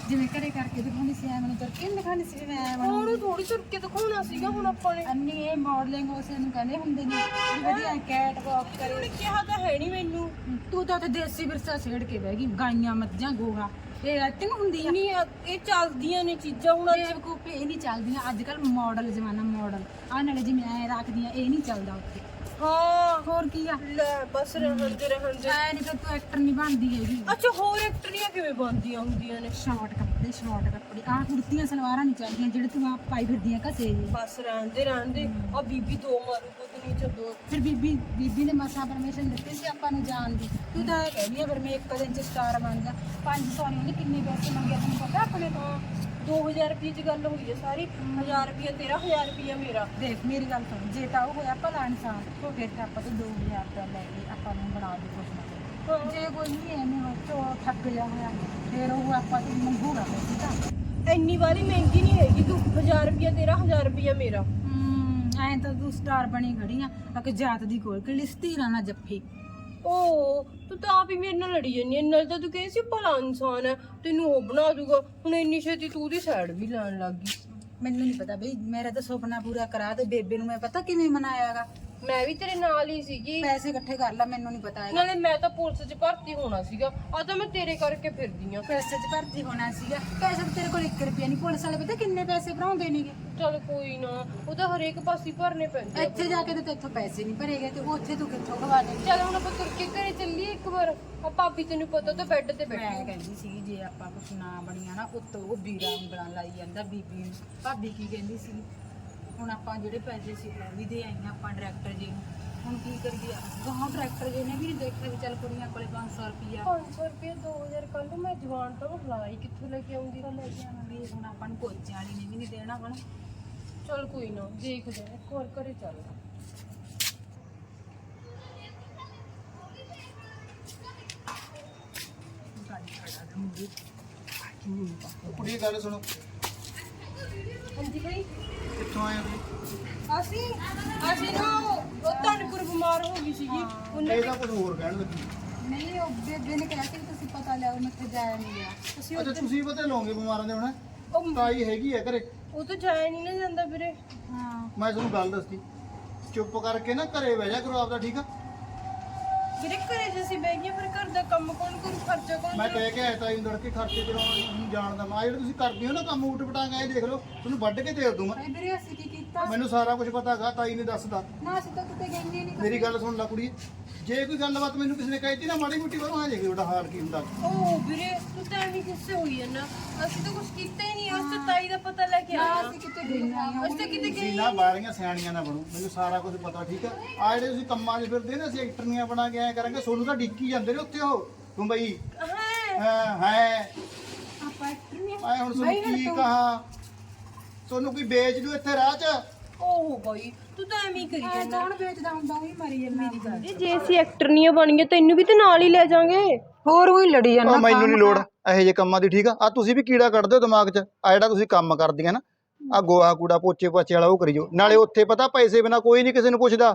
ਜਿਵੇਂ ਘਰੇ ਕਰਕੇ ਦਿਖਾਉਂਦੀ ਸੀ ਐ ਮੈਨੂੰ ਤੁਰ ਕੇ ਨੀ ਦਿਖਾਉਂਦੀ ਸੀ ਜਿਵੇਂ ਐ ਬਣੂ ਉਹਨੂੰ ਥੋੜੀ ਤੁਰ ਕੇ ਦਿਖਾਉਣਾ ਸੀਗਾ ਹੁਣ ਆਪਾਂ ਨੇ। ਅੰਨੀ ਇਹ ਮਾਡਲਿੰਗ ਉਸੇ ਨੂੰ ਕਹਿੰਦੇ ਹੁੰਦੇ ਨੇ ਵੀ ਵਧੀਆ ਕੈਟ ਵਾਕ ਕਰੇ। ਉਹਨੇ ਕਿਹਾ ਤਾਂ ਹੈ ਨਹੀਂ ਮੈਨੂੰ। ਤੂੰ ਤਾਂ ਉੱਥੇ ਦੇਸੀ ਵਿਰਸਾ ਛੇੜ ਕੇ ਬਹਿ ਗਈ ਗਾਈਆਂ ਮੱਝਾਂ ਗੋਹਾ। ਇਹ ਐਕਟਿੰਗ ਹੁੰਦੀ ਆ ਨਹੀਂ ਇਹ ਚੱਲਦੀਆਂ ਨੇ ਚੀਜ਼ਾਂ ਹੁਣ ਬੇਵਕੂਫੀ ਇਹ ਨਹੀਂ ਚੱਲਦੀਆਂ ਅੱਜ ਕੱਲ ਮਾਡਲ ਜ਼ਮਾਨਾ ਮਾਡਲ ਆ ਨਾਲੇ ਜਿਵੇਂ ਐ ਰੱਖਦੀਆਂ ਇਹ ਨਹੀਂ ਚੱਲਦਾ ਉੱਥੇ। ਹਾਂ। ਹੋਰ ਕੀ ਆ? ਲੈ ਬਸ ਰਹਿਣ ਦੇ ਰਹਿਣ ਦੇ ਐ ਨਹੀਂ ਤਾਂ ਤੂੰ ਐਕਟਰ ਨਹੀਂ ਬਣਦੀ ਹੈਗੀ। ਅੱਛਾ ਹੋਰ ਐਕਟਰੀਆਂ ਕਿਵੇਂ ਬਣਦੀਆਂ ਹੁੰਦੀਆਂ ਨੇ? ਸ਼ਾਰਟ ਕੱਪੜੇ ਸ਼ਾਰਟ ਕੱਪੜੇ। ਆ ਕੁੜਤੀਆਂ ਸਲਵਾਰਾਂ ਨਹੀਂ ਚੱਲਦੀਆਂ ਜਿਹੜੇ ਤੂੰ ਆ ਪਾਈ ਫਿਰਦੀਆਂ ਘਸੇ। ਜਿਹੇ। ਬਸ ਰਹਿਣ ਦੇ ਰਹਿਣ ਦੇ ਆ ਬੀਬੀ ਦੋ ਮਾਰੂ ਚ ਦੋ ਫਿਰ ਬੀਬੀ ਬੀਬੀ ਨੇ ਮਸਾ ਪਰਮਿਸ਼ਨ ਦਿੱਤੀ ਸੀ ਆਪਾਂ ਨੂੰ ਜਾਣ ਦੀ। ਤੂੰ ਤਾਂ ਇਹ ਕਹਿੰਦੀ ਆ ਫਿਰ ਮੈਂ ਇੱਕ ਦਿਨ ਚ ਸਟਾਰ ਬਣ ਜਾ 500 ਨਹੀਂ ਉਹਨੇ ਕਿੰਨੇ ਪੈਸੇ ਮੰਗੇ ਤੈਨੂੰ ਪਤਾ ਆਪਣੇ ਤੋਂ? 2000 ਰੁਪਏ ਦੀ ਗੱਲ ਹੋਈ ਹੈ ਸਾਰੀ। 1000 ਰੁਪਏ ਤੇਰਾ 1000 ਰੁਪਏ ਮੇਰਾ। ਦੇਖ ਮੇਰੀ ਗੱਲ ਸੁਣ ਜੇ ਤਾਂ ਉਹ ਹੋਇਆ ਭਲਾ ਇਨਸਾਨ ਫਿਰ ਤਾਂ ਆਪਾਂ ਤੋਂ 2000 ਰੁਪਏ ਲੈ ਕੇ ਆਪਾਂ ਨੂੰ ਬਣਾ ਦੇ ਕੁਛ ਨਾ ਕੁਛ। ਜੇ ਕੋਈ ਨਹੀਂ ਐਵੇਂ ਹੋ ਚੋ ਠੱਗ ਜਾ ਹੋਇਆ ਫਿਰ ਉਹ ਆਪਾਂ ਤੋਂ ਮੰਗੂਗਾ। ਪੈਸੇ ਤਾਂ ਇੰਨੀ ਵਾਰੀ ਮਹਿੰਗੀ ਨਹੀਂ ਹੈਗੀ ਤੂੰ 1000 ਰੁਪਏ ਤੇਰਾ 1000 ਰੁਪਏ ਮੇਰਾ। ਐਂ ਤਾਂ ਤੂੰ ਸਟਾਰ ਬਣੀ ਖੜੀ ਆ ਅਕੇ ਜਾਤ ਦੀ ਕੋਲ ਕਿ ਲਿਸਤੀ ਨਾ ਜੱਫੀ। ਓ ਤੂੰ ਤਾਂ ਆਪ ਹੀ ਮੇਰੇ ਨਾਲ ਲੜੀ ਜਾਂਦੀ ਹੈ ਨਾਲ ਤਾਂ ਤੂੰ ਕਹੇ ਸੀ ਭਲਾ ਇਨਸਾਨ ਹੈ ਤੈਨੂੰ ਉਹ ਬਣਾ ਦੂਗਾ ਹੁਣ ਇੰਨੀ ਛੇਤੀ ਤੂੰ ਉਹਦੀ ਸਾਈਡ ਵੀ ਲੈਣ ਲੱਗ ਗਈ। ਮੈਨੂੰ ਨਹੀਂ ਪਤਾ ਬਈ ਮੇਰਾ ਤਾਂ ਸੁਪਨਾ ਪੂਰਾ ਕਰਾ ਤੇ ਬੇਬੇ ਨੂੰ ਮੈਂ ਪਤਾ ਕਿਵੇਂ ਮਨਾਇਆਗਾ। ਮੈਂ ਵੀ ਤੇਰੇ ਨਾਲ ਹੀ ਸੀਗੀ। ਪੈਸੇ ਇਕੱਠੇ ਕਰ ਲੈ ਮੈਨੂੰ ਨਹੀਂ ਪਤਾ ਹੈਗਾ। ਨਾਲੇ ਮੈਂ ਤਾਂ ਪੁਲਿਸ 'ਚ ਭਰਤੀ ਹੋਣਾ ਸੀਗਾ ਆ ਤਾਂ ਮੈਂ ਤੇਰੇ ਕਰਕੇ ਫਿਰਦੀ ਆ। ਪੈਸੇ 'ਚ ਭਰਤੀ ਹੋਣਾ ਸੀਗਾ ਪੈਸੇ ਤਾਂ ਤੇਰੇ ਕੋਲ 1 ਰੁਪਿਆ ਨਹੀਂ ਪੁਲਿਸ ਵਾਲੇ ਪਤਾ ਕਿੰਨੇ ਪੈਸੇ ਭਰਾਉਂਦੇ ਨੇਗੇ। ਚੱਲ ਕੋਈ ਨਾ ਉਹ ਤਾਂ ਹਰੇਕ ਪਾਸੇ ਭਰਨੇ ਪੈਂਦੇ ਆ। ਇੱਥੇ ਜਾ ਕੇ ਤੇ ਤੇਥੋਂ ਪੈਸੇ ਨਹੀਂ ਭਰੇਗੇ ਤੇ ਉੱਥੇ ਤੂੰ ਕਿੱਥੋਂ ਖਵਾ ਦੇ ਚੱਲ ਹੁਣ ਆਪਾਂ ਤੁਰ ਕੇ ਘਰੇ ਚੱਲੀਏ ਇੱਕ ਵਾਰ। ਆ ਭਾਬੀ ਤੈਨੂੰ ਪਤਾ ਤਾਂ ਬੈੱਡ ਤੇ ਮੈਂ ਬੈਠੀ ਕਹਿੰਦੀ ਸੀ ਜੇ ਆਪਾਂ ਕੁਛ ਨਾ ਬਣੀਆਂ ਨਾ ਉੱਤੋਂ ਉਹ ਵੀਰਾ ਉਂਗਲਾਂ ਲਾਈ ਜਾਂਦਾ ਬੀਬੀ ਨੂੰ। ਭਾਬੀ ਕੀ ਕਹਿੰਦੀ ਸੀ? ਹੁਣ ਆਪਾਂ ਜਿਹੜੇ ਪੈਸੇ ਸੀ ਉਹ ਵੀ ਦੇ ਆਈਆਂ ਆਪਾਂ ਡਾਇਰੈਕਟਰ ਜੀ ਨੂੰ। ਹੁਣ ਕੀ ਕਰੀਏ? ਗਾਂ ਡਾਇਰੈਕਟਰ ਜੀ ਨੇ ਵੀ ਨਹੀਂ ਦੇਖਿਆ ਵੀ ਚੱਲ ਕੁੜੀਆਂ ਕੋਲੇ 500 ਰੁਪਿਆ 500 ਰੁਪਏ 2000 ਕੱਲ ਨੂੰ ਮੈਂ ਜਵਾਨ ਤੋਂ ਹਲਾਈ ਕਿੱਥੋਂ ਲੈ ਕੇ ਆਉਂਦੀ? ਲੈ ਕੇ ਆਵਾਂਗੇ? ਹੁਣ ਆਪਾਂ ਨੂੰ ਪੋਚੇ ਵਾਲੀ ਨੇ ਵੀ ਨਹੀਂ ਦੇਣਾ ਹੁਣ ਚੱਲ ਕੋਈ ਨਾ ਦੇਖਦੇ ਹਾਂ, ਇੱਕ ਵਾਰ ਘਰੇ ਚੱਲ। ਕੁੜੀ ਗੱਲ ਸੁਣੋ। ਹਾਂਜੀ ਭਾਈ। ਕਿੱਥੋਂ ਆਏ ਹੋ ਅਸੀਂ ਅਸੀਂ ਨਾ ਉਹ ਧਨਪੁਰ ਬਿਮਾਰ ਹੋ ਗਈ ਸੀਗੀ। ਉਹਨੇ ਇਹ ਤਾਂ ਕੁਝ ਹੋਰ ਕਹਿਣ ਲੱਗੀ। ਨਹੀਂ ਉਹ ਬੇਬੇ ਨੇ ਕਿਹਾ ਵੀ ਤੁਸੀਂ ਪਤਾ ਲਿਆਓ ਮੈਂ ਇੱਥੇ ਜਾਇਆ ਨਹੀਂ ਗਿਆ। ਅਸੀਂ ਅੱਛਾ ਤੁਸੀਂ ਪਤਾ ਲਓਗੇ ਬਿਮਾਰਾਂ ਦੇ ਹੁਣ? ਉਹ ਤਾਈ ਹੈਗੀ ਆ ਘਰੇ? ਉਹ ਤਾਂ ਜਾਇਆ ਨਹੀਂ ਨਾ ਜਾਂਦਾ ਵੀਰੇ। ਹਾਂ। ਮੈਂ ਤੁਹਾਨੂੰ ਗੱਲ ਦੱਸਦੀ। ਚੁੱਪ ਕਰਕੇ ਨਾ ਘਰੇ ਬਹਿ ਜਾ ਕਰੋ ਆਪਦਾ ਠੀਕ ਆ? ਵੀਰੇ ਘਰੇ ਜੇ ਅਸੀਂ ਬਹਿ ਗਏ ਫਿਰ ਘਰ ਦਾ ਕੰਮ ਕੌਣ ਕਰੂ ਖਰਚਾ ਕੌਣ ਮੈਂ ਕਹਿ ਕੇ ਆਇਆ ਤਾਈ ਨੂੰ ਲੜਕੇ ਖਰਚੇ ਕਰਾਉਣ ਨੂੰ ਜਾਣਦਾ ਮੈਂ ਆਹ ਜਿਹੜੇ ਤੁਸੀਂ ਕਰਦੇ ਹੋ ਨਾ ਕੰਮ ਊਟ ਪਟਾਂਗਾ ਇਹ ਦੇਖ ਲਓ ਤੁਹਾਨੂੰ ਵੱਢ ਕੇ ਦੇ ਦੂੰਗਾ ਅਰੇ ਵੀਰੇ ਅਸੀਂ ਕੀ ਕੀਤਾ? ਮੈਨੂੰ ਸਾਰਾ ਕੁਝ ਪਤਾ ਹੈਗਾ ਤਾਈ ਨੇ ਦੱਸਦਾ ਨਾ ਅਸੀਂ ਤਾਂ ਕਿਤੇ ਗਏ ਨਹੀਂ ਮੇਰੀ ਗੱਲ ਸੁਣ ਲੈ ਕੁੜੀ ਜੇ ਕੋਈ ਗੱਲਬਾਤ ਮੈਨੂੰ ਕਿਸੇ ਨੇ ਕਹਿਤੀ ਨਾ ਮਾੜੀ ਮੋਟੀ ਕਰੋ ਹਾਂ ਜੇ ਤੁਹਾਡਾ ਹਾਲ ਕੀ ਹੁੰਦਾ। ਓ ਵੀਰੇ ਤੂੰ ਤਾਂ ਐਵੇਂ ਕਿੱਸੇ ਹੋਈ ਹੈ ਨਾ ਅਸੀਂ ਤਾਂ ਕੁਝ ਕੀਤਾ ਹੀ ਨਹੀਂ ਉਸ ਤੇ ਤਾਈ ਦਾ ਪਤਾ ਕੇ ਅਸੀਂ ਕਿਤੇ ਗਏ ਨਹੀਂ ਅਸੀਂ ਤਾਂ ਕਿਤੇ ਗਏ ਤੁਸੀਂ ਨਾ ਬਾਹਰੀਆਂ ਸਿਆਣੀਆਂ ਨਾ ਬਣੋ ਮੈਨੂੰ ਸਾਰਾ ਕੁਝ ਪਤਾ ਠੀਕ ਆ ਆ ਜਿਹੜੇ ਤੁਸੀਂ ਕੰਮਾਂ 'ਚ ਫਿਰਦੇ ਨੇ ਅਸੀਂ ਐਕਟਰਨੀਆਂ ਬਣਾ ਕੇ ਆਇਆ ਕਰਾਂਗੇ ਸੋਨੂੰ ਤਾਂ ਡਿੱਕੀ ਜਾਂਦੇ ਨੇ ਉੱਥੇ ਉਹ ਮੁੰਬਈ ਹਾਂ। ਹਾਂ ਹੈ। ਆਪਾਂ ਐਕਟਰ ਨਹੀਂ ਆਏ ਹੁਣ ਤੁਹਾਨੂੰ ਕੀ ਕਹਾ? ਤੁਹਾਨੂੰ ਕੋਈ ਵੇਚ ਦੂ ਇੱਥੇ ਰਾਹ 'ਚ? ਓਹ ਬਾਈ ਤੂੰ ਤਾਂ ਐਵੇਂ ਹੀ ਕਰੀ ਐ ਕੌਣ ਵੇਚਦਾ ਹੁੰਦਾ ਉਹ ਹੀ ਮਰੀ ਜਾਂਦਾ। ਮੇਰੀ ਗੱਲ ਜੇ ਅਸੀਂ ਐਕਟਰ ਨਹੀਂ ਬਣ ਗਏ ਤੈਨੂੰ ਵੀ ਤੇ ਨਾਲ ਹੀ ਲੈ ਜਾਾਂਗੇ। ਹੋਰ ਉਹੀ ਲੜੀ ਉਹ ਮੈਨੂੰ ਨਹੀਂ ਲੋੜ। ਇਹੋ ਜਿਹੇ ਕੰਮਾਂ ਦੀ ਠੀਕ ਆ? ਆ ਤੁਸੀਂ ਵੀ ਕੀੜਾ ਕੱਢ ਦਿਓ ਦਿਮਾਗ 'ਚ ਆ ਜਿਹੜਾ ਤੁਸੀਂ ਕੰਮ ਕਰਦੀਆਂ ਨਾ ਆ ਗੋਹਾ ਕੂੜਾ ਪੋਚੇ ਪਾਚੇ ਵਾਲਾ ਉਹ ਕਰਿਓ ਨਾਲੇ ਉੱਥੇ ਪਤਾ ਪੈਸੇ ਬਿਨਾ ਕੋਈ ਨਹੀਂ ਕਿਸੇ ਨੂੰ ਪੁੱਛਦਾ।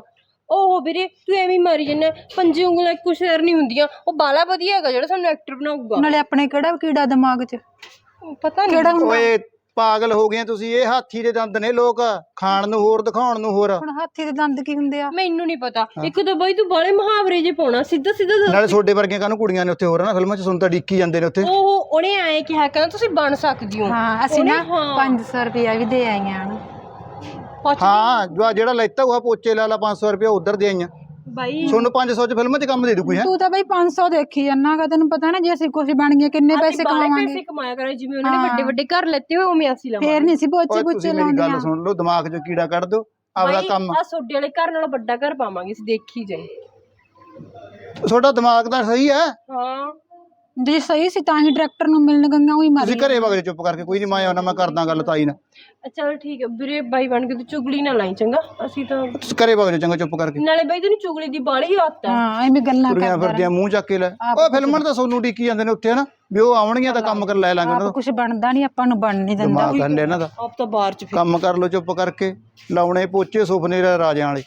ਓਹ ਵੀਰੇ ਤੂੰ ਐਵੇਂ ਹੀ ਮਾਰੀ ਜੰਨਾ ਪੰਜੇ ਉਂਗਲਾਂ ਇੱਕੋ ਸ਼ੇਰ ਨਹੀਂ ਹੁੰਦੀਆਂ ਉਹ ਬਾਲਾ ਵਧੀਆ ਹੈਗਾ ਜਿਹੜਾ ਸਾਨੂੰ ਐਕਟਰ ਬਣਾਊਗਾ। ਨਾਲੇ ਆਪਣੇ ਕਿਹੜਾ ਕੀੜਾ ਦਿਮਾਗ 'ਚ? ਪਤਾ ਨਹੀਂ ਕਿਹੜਾ ਹੁੰਦਾ? ਓਏ ਪਾਗਲ ਹੋ ਗਏ ਤੁਸੀਂ ਇਹ ਹਾਥੀ ਦੇ ਦੰਦ ਨੇ ਲੋਕ ਖਾਣ ਨੂੰ ਹੋਰ ਦਿਖਾਉਣ ਨੂੰ ਹੋਰ। ਹੁਣ ਹਾਥੀ ਦੇ ਦੰਦ ਕੀ ਹੁੰਦੇ ਆ? ਮੈਨੂੰ ਨਹੀਂ ਪਤਾ। ਇੱਕ ਤਾਂ ਬਾਈ ਤੂੰ ਬਾਲੇ ਮੁਹਾਵਰੇ ਜੇ ਪਾਉਣਾ ਸਿੱਧਾ ਸਿੱਧਾ ਦੱਸ। ਨਾਲੇ ਤੁਹਾਡੇ ਵਰਗੀਆਂ ਕਾਹਨੂੰ ਕੁੜੀਆਂ ਨੇ ਉੱਥੇ ਹੋਰ ਨਾ ਫਿਲਮਾਂ 'ਚ ਸੁਣ ਤਾਂ ਡਿੱਕੀ ਜਾਂਦੇ ਨੇ ਉੱਥੇ। ਉਹ ਉਹਨੇ ਐਂ ਕਿਹਾ ਕਹਿੰਦਾ ਤੁਸੀਂ ਬਣ ਸਕਦੀ ਹੋ। ਹਾਂ ਅਸੀਂ ਉਹਨੇ- ਨਾ ਹਾਂ। 500 ਰੁਪਿਆ ਵੀ ਦੇ ਆਈਆਂ ਹਨ ਪੁੱਛ ਹਾਂ ਜੋ ਆਹ ਜਿਹੜਾ ਲੈਤਾ ਹੋਇਆ ਪੋਚੇ ਲਾ ਲਾ 500 ਰੁਪਏ ਉਧਰ ਦੇ ਆਈਆਂ। ਬਾਈ। ਤੁਹਾਨੂੰ 500 ਚ ਫਿਲਮਾਂ 'ਚ ਕੰਮ ਦੇ ਦੂ ਕੋਈ ਹੈ? ਤੂੰ ਤਾਂ ਬਈ 500 ਦੇਖੀ ਜਾਣਾਗਾ ਤੈਨੂੰ ਪਤਾ ਨਾ ਜੇ ਅਸੀਂ ਕੁਝ ਬਣ ਗਏ ਕਿੰਨੇ ਪੈਸੇ ਕਮਾਵਾਂਗੇ। ਪੈਸੇ ਕਮਾਇਆ ਕਰਾਂ ਜਿਵੇਂ ਉਹਨਾਂ ਨੇ ਵੱਡੇ ਵੱਡੇ ਘਰ ਲੈਤੇ ਹੋਏ ਉਵੇਂ ਅਸੀਂ ਫੇਰ ਲਵਾਂਗੇ ਨਹੀਂ ਸੀ ਓਏ ਪੁੱਚੇ ਤੁਸੀਂ ਮੇਰੀ ਲਾਉਂਦੇ ਗੱਲ ਸੁਣ ਲਓ ਦਿਮਾਗ 'ਚੋਂ ਕੀੜਾ ਕੱਢ ਦਿਓ ਆਪਦਾ ਕੰਮ। ਆ ਸੋਡੇ ਵਾਲੇ ਘਰ ਨਾਲੋਂ ਵੱਡਾ ਘਰ ਪਾਵਾਂਗੇ ਅਸੀਂ ਦੇਖੀ ਜਾਏ ਤੁਹਾਡਾ ਦਿਮਾਗ ਤਾਂ ਸਹੀ ਹੈ। ਹਾਂ। ਜੇ ਸਹੀ ਸੀ ਤਾਂ ਹੀ ਡਾਇਰੈਕਟਰ ਨੂੰ ਮਿਲਣ ਗੰਗਾ ਉਹੀ ਮਰ ਤੁਸੀਂ ਘਰੇ ਵਗ ਜਾਓ ਚੁੱਪ ਕਰਕੇ ਕੋਈ ਨਹੀਂ ਮੈਂ ਆਉਣਾ ਮੈਂ ਕਰਦਾ ਗੱਲ ਤਾਈ ਨਾਲ। ਚਲ ਠੀਕ ਹੈ ਵੀਰੇ ਬਾਈ ਬਣ ਕੇ ਤੂੰ ਚੁਗਲੀ ਨਾ ਲਾਈ ਚੰਗਾ? ਅਸੀਂ ਤਾਂ ਤੁਸੀਂ ਘਰੇ ਵਗ ਜਾਓ ਚੰਗਾ ਚੁੱਪ ਕਰਕੇ। ਨਾਲੇ ਬਾਈ ਤੈਨੂੰ ਚੁਗਲੀ ਦੀ ਬਾਲੀ ਆਦਤ ਹੈ ਹਾਂ ਐਵੇਂ ਗੱਲਾਂ ਤੁਰੀਆਂ ਕਰਦਾ ਫਿਰਦੀਆਂ ਮੂੰਹ ਚੱਕ ਕੇ ਲੈ। ਓਏ ਫਿਲਮਾਂ 'ਚ ਤਾਂ ਸੋਨੂੰ ਡੀਕੀ ਜਾਂਦੇ ਨੇ ਉੱਥੇ ਹਨਾ? ਵੀ ਉਹ ਆਉਣਗੀਆਂ ਤਾਂ ਕੰਮ ਕਰ ਲੈ ਲਾਂਗੇ ਉਹਨਾਂ ਆਪ ਕੁਝ ਬਣਦਾ ਨਹੀਂ ਆਪਾਂ ਨੂੰ ਬਣ ਨਹੀਂ ਦਿੰਦਾ। ਦਿਮਾਗ ਹੱਲੇ ਇਹਨਾਂ ਦਾ ਆਪ ਤਾਂ ਬਾਹਰ ਚ ਕੰਮ ਕਰ ਲਓ ਚੁੱਪ ਕਰਕੇ। ਲਾਉਣੇ ਪੋਚੇ ਸੁਪਨੇ ਰਾਜਿਆਂ ਵਾਲੇ।